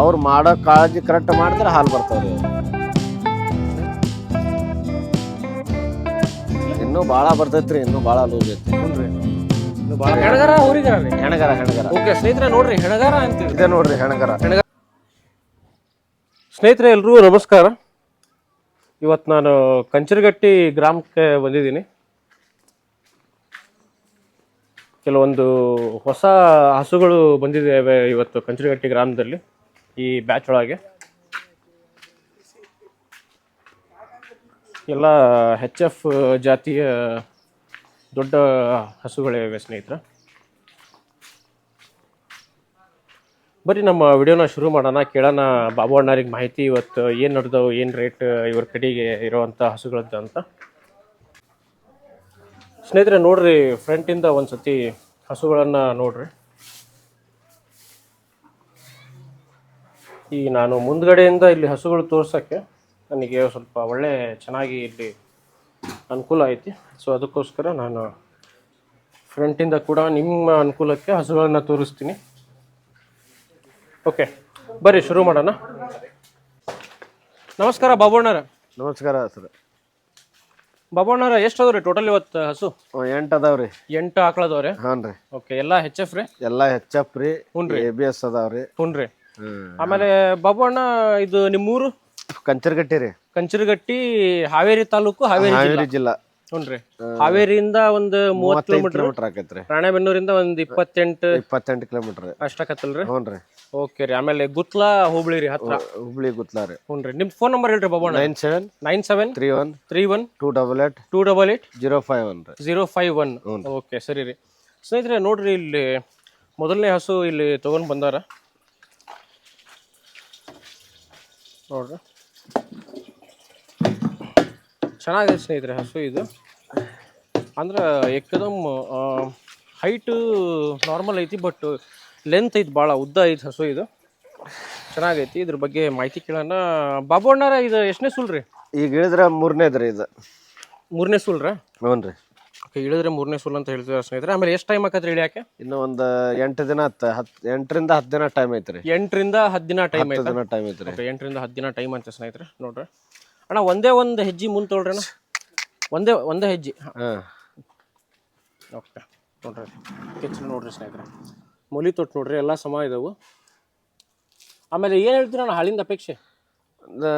ಅವ್ರು ಮಾಡೋ ಕಾಳಜಿ ಕರೆಕ್ಟ್ ಮಾಡಿದ್ರೆ ಹಾಲು ಬರ್ತಾವ್ರಿ ಇನ್ನೂ ಭಾಳ ಬರ್ತೈತ್ರಿ ಇನ್ನೂ ಭಾಳ ಲೂಸ್ ಐತಿ ಹುನ್ರಿ ಇದು ಭಾಳ ಹೆಣಗರ ಊರಿಗರ ರೀ. ಹೆಣಗರ ಹೆಣಗರ. ಓಕೆ ಸ್ನೇಹಿತರೆ ನೋಡ್ರಿ ಹೆಣಗಾರ ಅಂತೀವಿ. ಇದೆ ನೋಡ್ರಿ ಹೆಣಗರ. ಸ್ನೇಹಿತರೆ ಎಲ್ರಿಗೂ ನಮಸ್ಕಾರ. ಇವತ್ತು ನಾನು ಕಂಚರಗಟ್ಟಿ ಗ್ರಾಮಕ್ಕೆ ಬಂದಿದ್ದೀನಿ. ಕೆಲವೊಂದು ಹೊಸ ಹಸುಗಳು ಬಂದಿದ್ದಾವೆ ಇವತ್ತು ಕಂಚರಗಟ್ಟಿ ಗ್ರಾಮದಲ್ಲಿ. ಈ ಬ್ಯಾಚ್ ಒಳಗೆ ಎಲ್ಲ ಹೆಚ್ ಎಫ್ ಜಾತಿಯ ದೊಡ್ಡ ಹಸುಗಳಿವೆ ಸ್ನೇಹಿತರೆ. ಬರೀ ನಮ್ಮ ವಿಡಿಯೋನ ಶುರು ಮಾಡೋಣ. ಕೇಳೋಣ ಬಾಬು ಅಣ್ಣರಿಗೆ ಮಾಹಿತಿ. ಇವತ್ತು ಏನು ನಡೆದವು, ಏನು ರೇಟ್ ಇವ್ರ ಕಡೆಗೆ ಇರೋವಂಥ ಹಸುಗಳದ್ದು ಅಂತ. ಸ್ನೇಹಿತರೆ, ನೋಡ್ರಿ ಫ್ರಂಟಿಂದ ಒಂದು ಸತಿ ಹಸುಗಳನ್ನು ನೋಡ್ರಿ. ಈ ನಾನು ಮುಂದ್ಗಡೆಯಿಂದ ಇಲ್ಲಿ ಹಸುಗಳು ತೋರ್ಸೋಕ್ಕೆ ನನಗೆ ಸ್ವಲ್ಪ ಒಳ್ಳೆ ಚೆನ್ನಾಗಿ ಇಲ್ಲಿ ಅನುಕೂಲ ಐತಿ. ಸೊ ಅದಕ್ಕೋಸ್ಕರ ನಾನು ಫ್ರಂಟಿಂದ ಕೂಡ ನಿಮ್ಮ ಅನುಕೂಲಕ್ಕೆ ಹಸುಗಳನ್ನು ತೋರಿಸ್ತೀನಿ. ಓಕೆ ಬರ್ರಿ ಶುರು ಮಾಡೋಣ. ನಮಸ್ಕಾರ ಬಾಬಣ್ಣರ ನಮಸ್ಕಾರ ಸರ್. ಬಾಬಣ್ಣರ ಎಷ್ಟು ಅದಾವ್ರಿ ಟೋಟಲ್ ಇವತ್ತು ಹಸು? ಎಂಟು ಅದಾವ್ರಿ. ಎಂಟು ಆಕಳದವ್ರಿ? ಹಾನ್ರಿ. ಓಕೆ ಎಲ್ಲ ಹೆಚ್ ಎಫ್ ರೀ? ಎಲ್ಲ ಹೆಚ್ ಎಫ್ ರೀ ಎ ಬಿ ಎಸ್ ಅದಾವ್ರಿ. ಹುನ್ರಿ. ಹ್ಮ್ ಆಮೇಲೆ ಬಾಬು ಅಣ್ಣ ಇದು ನಿಮ್ಮೂರು? ಕಂಚರ್ಗಟ್ಟಿ ರೀ. ಕಂಚರಗಟ್ಟಿ ಹಾವೇರಿ ತಾಲೂಕು ಹಾವೇರಿ ಜಿಲ್ಲಾ ಹಾವೇರಿ ಜಿಲ್ಲಾ. ಹುನ್ರಿ. ಹಾವೇರಿಯಿಂದ ಒಂದು ಮೂವತ್ತು ಮೂವತ್ತೈದು ಕಿಲೋಮೀಟರ್ ಕಿಲೋಮೀಟರ್ ಆಕೈತ್ರಿ. ರಾಣೆಬೆನ್ನೂರಿಂದ ಒಂದು ಇಪ್ಪತ್ತೆಂಟು ಇಪ್ಪತ್ತೆಂಟು ಕಿಲೋಮೀಟರ್ ಅಷ್ಟಕತ್ತಲ್ರಿ? ಹ್ಞೂನ್ರಿ ಓಕೆ ರೀ. ಆಮೇಲೆ ಗುತ್ಲಾ ಹುಬ್ಳಿ ರೀ ಹತ್ರ. ಹುಬ್ಳಿ ಗುತ್ಲಾ ರೀ. ಹುನ್ರಿ. ನಿಮ್ ಫೋನ್ ನಂಬರ್ ಹೇಳ್ರಿ ಬಾಬು ಅಣ್ಣ nine seven nine seven three one three one two double eight two double eight zero five one ರೀ. Zero five one. ಓಕೆ ಸರಿ ರೀ. ಸ್ನೇಹಿತರೆ ನೋಡ್ರಿ ಇಲ್ಲಿ ಮೊದಲನೇ ಹಸು ಇಲ್ಲಿ ತಗೊಂಡ್ ಬಂದಾರ. ನೋಡ್ರಿ. ಚೆನ್ನಾಗಿದೆ ಸ್ನೇಹಿತರೆ ಹಸು ಇದು. ಅಂದ್ರೆ ಎಕ್ಕದಮ್ ಹೈಟು ನಾರ್ಮಲ್ ಐತಿ ಬಟ್ ಲೆಂತ್ ಐತಿ ಭಾಳ ಉದ್ದ ಐತಿ ಹಸು ಇದು. ಚೆನ್ನಾಗೈತಿ. ಇದ್ರ ಬಗ್ಗೆ ಮಾಹಿತಿ ಕೇಳೋಣ. ಬಾಬು ಅಣ್ಣಾರ ಇದು ಎಷ್ಟನೇ ಸುಲ್ರಿ? ಈಗ ಹೇಳಿದ್ರೆ ಮೂರನೇದ್ರಿ ಇದು. ಮೂರನೇ ಸುಲ್ರ? ಹ್ಞೂ ರೀ ಓಕೆ ಇಳಿದ್ರೆ ಮೂರನೇ ಸೂಲ್ ಅಂತ ಹೇಳ್ತಿದ್ದಾರೆ ಸ್ನೇಹಿತರೆ? ಆಮೇಲೆ ಎಷ್ಟು ಟೈಮ್ ಆಕತ್ರಿ ಇಳಿಯಾಕೆ ಇನ್ನು ಒಂದು ಎಂಟು ದಿನ ಹತ್ತು ಹತ್ತು ಎಂಟರಿಂದ ಹತ್ತು ದಿನ ಟೈಮ್ ಐತ್ರಿ. ಎಂಟರಿಂದ ಹತ್ತು ದಿನ ಟೈಮ್ ಹತ್ತು ಐತೆ ದಿನ ಟೈಮ್ ಐತ್ರಿ. ಓಕೆ ಎಂಟರಿಂದ ಹತ್ತು ದಿನ ಟೈಮ್ ಅಂತ ಸ್ನೇಹಿತರೆ ನೋಡ್ರಿ. ಅಣ್ಣ ಒಂದೇ ಒಂದು ಹೆಜ್ಜೆ ಮುಂದೆ ತೊಗೊಳ್ರಿ ಅಣ್ಣ ಒಂದೇ ಒಂದೇ ಹೆಜ್ಜೆ. ಹಾಂ. ಓಕೆ ನೋಡ್ರಿ. ಕೆಚ್ಚಲು ನೋಡ್ರಿ ಸ್ನೇಹಿತರೆ. ಮೊಲಿ ತೊಟ್ಟು ನೋಡ್ರಿ ಎಲ್ಲ ಸಮ ಇದಾವೆ. ಆಮೇಲೆ ಏನು ಹೇಳ್ತೀರಣ್ಣ ಹಾಲಿಂದ ಅಪೇಕ್ಷೆ? ಒಂದು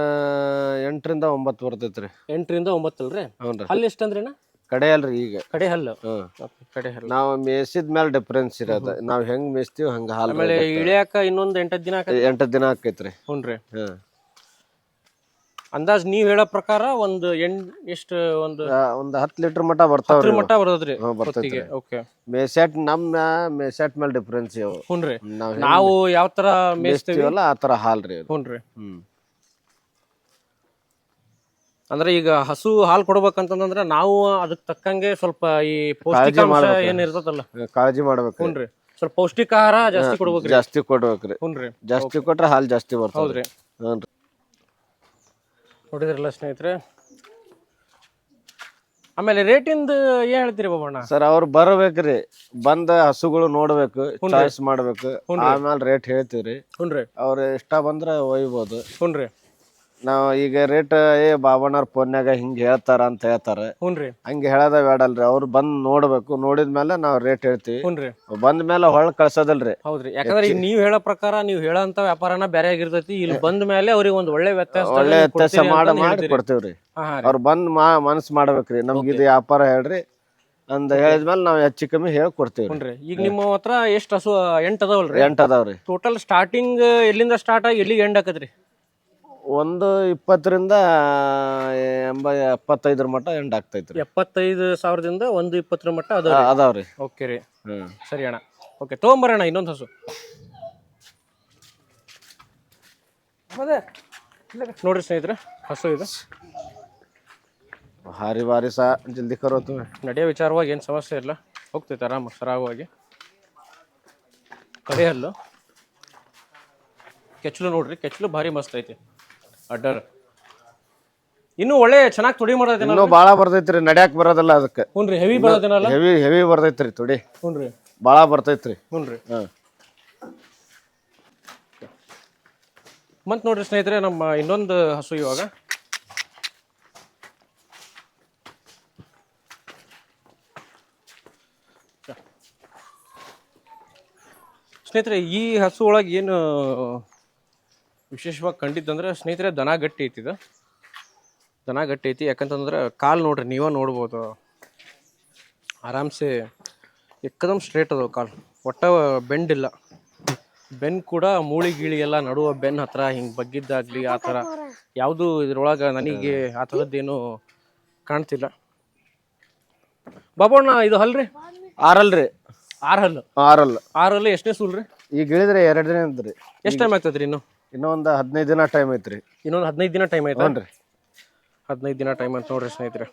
ಎಂಟರಿಂದ ಒಂಬತ್ತು ಬರ್ತೈತ್ರಿ. ಎಂಟರಿಂದ ಒಂಬತ್ತಲ್ರಿ? ಹ್ಞೂ ರೀ ಅಲ್ಲಿ ಎಷ್ಟು ಅಣ್ಣ? ಕಡೆ ಅಲ್ರಿ ಈಗ. ಕಡೆ ಹಲ್ಲು. ಕಡೆ ಹಲ್ಲು. ನಾವು ಮೇಯ್ಸಿದ ಮೇಲೆ ಡಿಫ್ರೆನ್ಸ್ ಇರೋದ. ನಾವು ಹೆಂಗ್ ಮೇಯ್ಸ್ತೀವಿ ಹಂಗ ಹಾಲು ಆಮೇಲೆ ಇಳಿಯಾಕ ಇನ್ನೊಂದ್ ಎಂಟತ್ತು ದಿನ ಆಕತಿ ಎಂಟು ದಿನ ಆಕೈತ್ರಿ. ಹ್ಞೂ ರೀ. ಅಂದಾಜ್ ನೀವು ಹೇಳೋ ಪ್ರಕಾರ ಒಂದು ಎಂಟ್ ಎಷ್ಟು ಒಂದು ಒಂದ್ ಹತ್ತು ಲೀಟರ್ ಮಟ್ಟ ಬರ್ತಾವ್ರಿ ಹತ್ತರ ಮಟ್ಟ ಬರ್ತೈತ್ರಿ. ಹೊತ್ತಿಗೆ. ಓಕೆ. ಮೇಸೆಟ್ ನಮ್ಮ ಮೇಸೆಟ್ ಮೇಲೆ ಡಿಫ್ರೆನ್ಸ್ ಇವು. ಹುನ್ರಿ ನಾವು ನಾವು ಯಾವ ತರ ಮೇಯಿಸ್ತೀವಿ? ಮೇಯ್ಸ್ತೀವಲ್ಲ ಆ ತರ ಹಾಲ್ರಿ ಅದು. ಹುನ್ರಿ ಹ್ಞೂ ಅಂದ್ರೆ ಈಗ ಹಸು ಹಾಲು ಕೊಡ್ಬೇಕಂತಂದ್ರೆ ನಾವು ಅದಕ್ಕೆ ತಕ್ಕಂಗೆ ಸ್ವಲ್ಪ ಈ ಪೌಷ್ಟಿಕಾಂಶ ಏನ್ ಇರ್ತದಲ್ಲ? ಕಾಳಜಿ ಮಾಡ್ಬೇಕು ಹುನ್ರಿ. ಸ್ವಲ್ಪ ಪೌಷ್ಟಿಕ ಆಹಾರ ಜಾಸ್ತಿ ಕೊಡ್ಬೇಕ್ರಿ. ಜಾಸ್ತಿ ಕೊಡ್ಬೇಕ್ರಿ. ಹುನ್ರಿ. ಜಾಸ್ತಿ ಕೊಟ್ರೆ ಹಾಲು ಜಾಸ್ತಿ ಬರ್ತದ್ರಿ ಹೌದ್ರಿ. ಹ್ಞೂ ನೋಡಿದ್ರಲ್ಲ ಸ್ನೇಹಿತರೆ? ಆಮೇಲೆ ರೇಟಿಂದ ಏನ್ ಹೇಳ್ತೀರಿ ಬಾಬಣ್ಣ? ಸರ್ ಅವ್ರು ಬರ್ಬೇಕ್ರಿ ಬಂದ ಹಸುಗಳು ನೋಡ್ಬೇಕು ಚಾಯ್ಸ್ ಮಾಡ್ಬೇಕು. ಆಮೇಲೆ ರೇಟ್ ಹೇಳ್ತೀವ್ರಿ. ಹುನ್ರಿ. ಅವ್ರ ಇಷ್ಟ ಬಂದ್ರೆ ಒಯ್ಬೋದು. ಹುನ್ರಿ. ನಾವು ಈಗ ರೇಟ್ ಏ ಬಾಬಣ್ಣವ್ರ ಫೋನ್ಯಾಗ ಹಿಂಗೆ ಹೇಳ್ತಾರ ಅಂತ ಹೇಳ್ತಾರೆ. ಹುನ್ರಿ ಹಂಗೆ ಹೇಳೋದ ಬೇಡಲ್ರಿ ಅವ್ರು ಬಂದ್ ನೋಡ್ಬೇಕು ನೋಡಿದ್ಮೇಲೆ ನಾವು ರೇಟ್ ಹೇಳ್ತೀವಿ. ಹುನ್ರಿ ಬಂದ ಮೇಲೆ ಹೊಳ್ ಕಳ್ಸೋದಲ್ರಿ. ಹೌದ್ರಿ ಯಾಕಂದ್ರೆ ಈಗ ನೀವ್ ಹೇಳೋ ಪ್ರಕಾರ ನೀವ್ ಹೇಳಂತ ವ್ಯಾಪಾರನ ಬೇರೆ ಆಗಿರ್ತೈತಿ ಇಲ್ಲಿ ಬಂದ ಮೇಲೆ ಅವ್ರಿಗೆ ಒಂದು ಒಳ್ಳೆ ವ್ಯತ್ಯಾಸ ಒಳ್ಳೆ ವ್ಯತ್ಯಾಸ ಮಾಡಿ ಮಾಡಿ ಕೊಡ್ತೀವ್ರಿ. ಅವ್ರು ಬಂದ್ ಮಾ ಮನಸ್ ಮಾಡ್ಬೇಕ್ರಿ. ನಮ್ಗೆ ಇದು ವ್ಯಾಪಾರ ಹೇಳ್ರಿ. ಅಂದ ಹೇಳಿದ್ಮೇಲೆ ನಾವು ಹೆಚ್ಚು ಕಮ್ಮಿ ಹೇಳಿ ಕೊಡ್ತೀವಿ ಹುನ್ರಿ ಈಗ ನಿಮ್ಮ ಹತ್ರ ಎಷ್ಟು ಹಸು ಎಂಟ್ ಅದಾವಲ್ರಿ? ಎಂಟು ಅದಾವ್ರಿ. ಟೋಟಲ್ ಸ್ಟಾರ್ಟಿಂಗ್ ಎಲ್ಲಿಂದ ಸ್ಟಾರ್ಟ್ ಆಗಿ ಎಲ್ಲಿಗೆ ಎಂಡ್ ಆಕತ್ರಿ? ಒಂದು ಇಪ್ಪತ್ತರಿಂದ ಎಂಬ ಎಪ್ಪತ್ತೈದರ ಮಟ್ಟ ಎಂಡ್ ಆಗ್ತೈತ್ರಿ. ಎಪ್ಪತ್ತೈದು ಸಾವಿರದಿಂದ ಒಂದು ಇಪ್ಪತ್ತರ ಮಟ್ಟ ಅದ ಅದಾವ್ರಿ. ಓಕೆ ರೀ. ಹ್ಮ್. ಸರಿ ಅಣ್ಣ. ಓಕೆ ತೊಗೊಂಬರೋಣ ಇನ್ನೊಂದು ಹಸು. ನೋಡ್ರಿ ಸ್ನೇಹಿತರೆ ಹಸು ಇದು. ಹಾರಿ ಭಾರಿ ಸಾ ಜಲ್ದಿ ಕರೋತು ನಡೆಯೋ ವಿಚಾರವಾಗಿ ಏನು ಸಮಸ್ಯೆ ಇಲ್ಲ. ಹೋಗ್ತೈತೆ ಆರಾಮ ಸರಾಗವಾಗಿ. ಕಡೆಯಲ್ಲು ಕೆಚ್ಚಲು ನೋಡ್ರಿ ಕೆಚ್ಚಲು ಭಾರಿ ಮಸ್ತ್ ಐತಿ. ಅಡ್ಡರ್. ಇನ್ನು ಒಳ್ಳೆ ಚೆನ್ನಾಗಿ ತುಡಿ ಮಾಡೋದೇನ ಇನ್ನೂ ಭಾಳ ಬರ್ತೈತ್ರಿ ನಡ್ಯಾಕ್ ಬರೋದಿಲ್ಲ ಅದಕ್ಕೆ. ಹುನ್ರಿ ಹೆವಿ ಬರೋದೇನಲ್ಲ? ಹೆವಿ ಹೆವಿ ಬರ್ತೈತ್ರಿ ತುಡಿ. ಹುನ್ರಿ ಬಾಳ ಭಾಳ ಬರ್ತೈತ್ರಿ. ಹುನ್ರಿ ಹಾಂ. ಮತ್ತು ನೋಡ್ರಿ ಸ್ನೇಹಿತರೆ ನಮ್ಮ ಇನ್ನೊಂದು ಹಸು ಇವಾಗ. ಸ್ನೇಹಿತರೆ ಈ ಹಸು ಒಳಗೆ ಏನು ವಿಶೇಷವಾಗಿ ಕಂಡಿದ್ದಂದ್ರೆ ಸ್ನೇಹಿತರೆ ದನ ಗಟ್ಟಿ ಐತಿ ಇದು. ದನ ಗಟ್ಟಿ ಐತಿ. ಯಾಕಂತಂದ್ರೆ ಕಾಲು ನೋಡ್ರಿ ನೀವೇ ನೋಡ್ಬೋದು. ಆರಾಮ್ಸೆ ಎಕ್ಕದಮ್ ಸ್ಟ್ರೇಟ್ ಅದಾವ ಕಾಲು. ಒಟ್ಟ ಬೆಂಡಿಲ್ಲ ಬೆನ್ ಕೂಡ ಮೂಳಿ ಗೀಳಿ ಎಲ್ಲ ನಡುವ ಬೆನ್ ಹತ್ರ ಹಿಂಗೆ ಬಗ್ಗಿದ್ದಾಗಲಿ ಆ ಥರ. ಯಾವುದು ಇದ್ರೊಳಗೆ ನನಗೆ ಆ ಥರದ್ದೇನು ಕಾಣ್ತಿಲ್ಲ. ಬಾಬಣ್ಣ ಇದು ಹಲ್ರಿ? ಆರಲ್ರಿ. ಆರ್ ಹಲ್ಲು. ಆರಲ್ ಆರಲ್ಲ ಹಲ್ಲು ಎಷ್ಟನೇ ಸೂಲ್ರಿ? ಈಗ ಇಳಿದ್ರೆ ಎರಡು ದಿನ ಇದ್ರಿ ಎಷ್ಟು ಟೈಮ್ ಆಗ್ತದ್ರಿ ಇನ್ನು? ಇನ್ನೂ ಒಂದು ಹದಿನೈದು ದಿನ ಟೈಮ್ ಐತ್ರಿ. ಇನ್ನೊಂದು ಹದಿನೈದು ದಿನ ಟೈಮ್ ಐತೆ? ಹ್ಞೂ ರೀ ಹದಿನೈದು ದಿನ ಟೈಮ್ ಅಂತ ನೋಡ್ರಿ ಸ್ನೇಹಿತರೆ.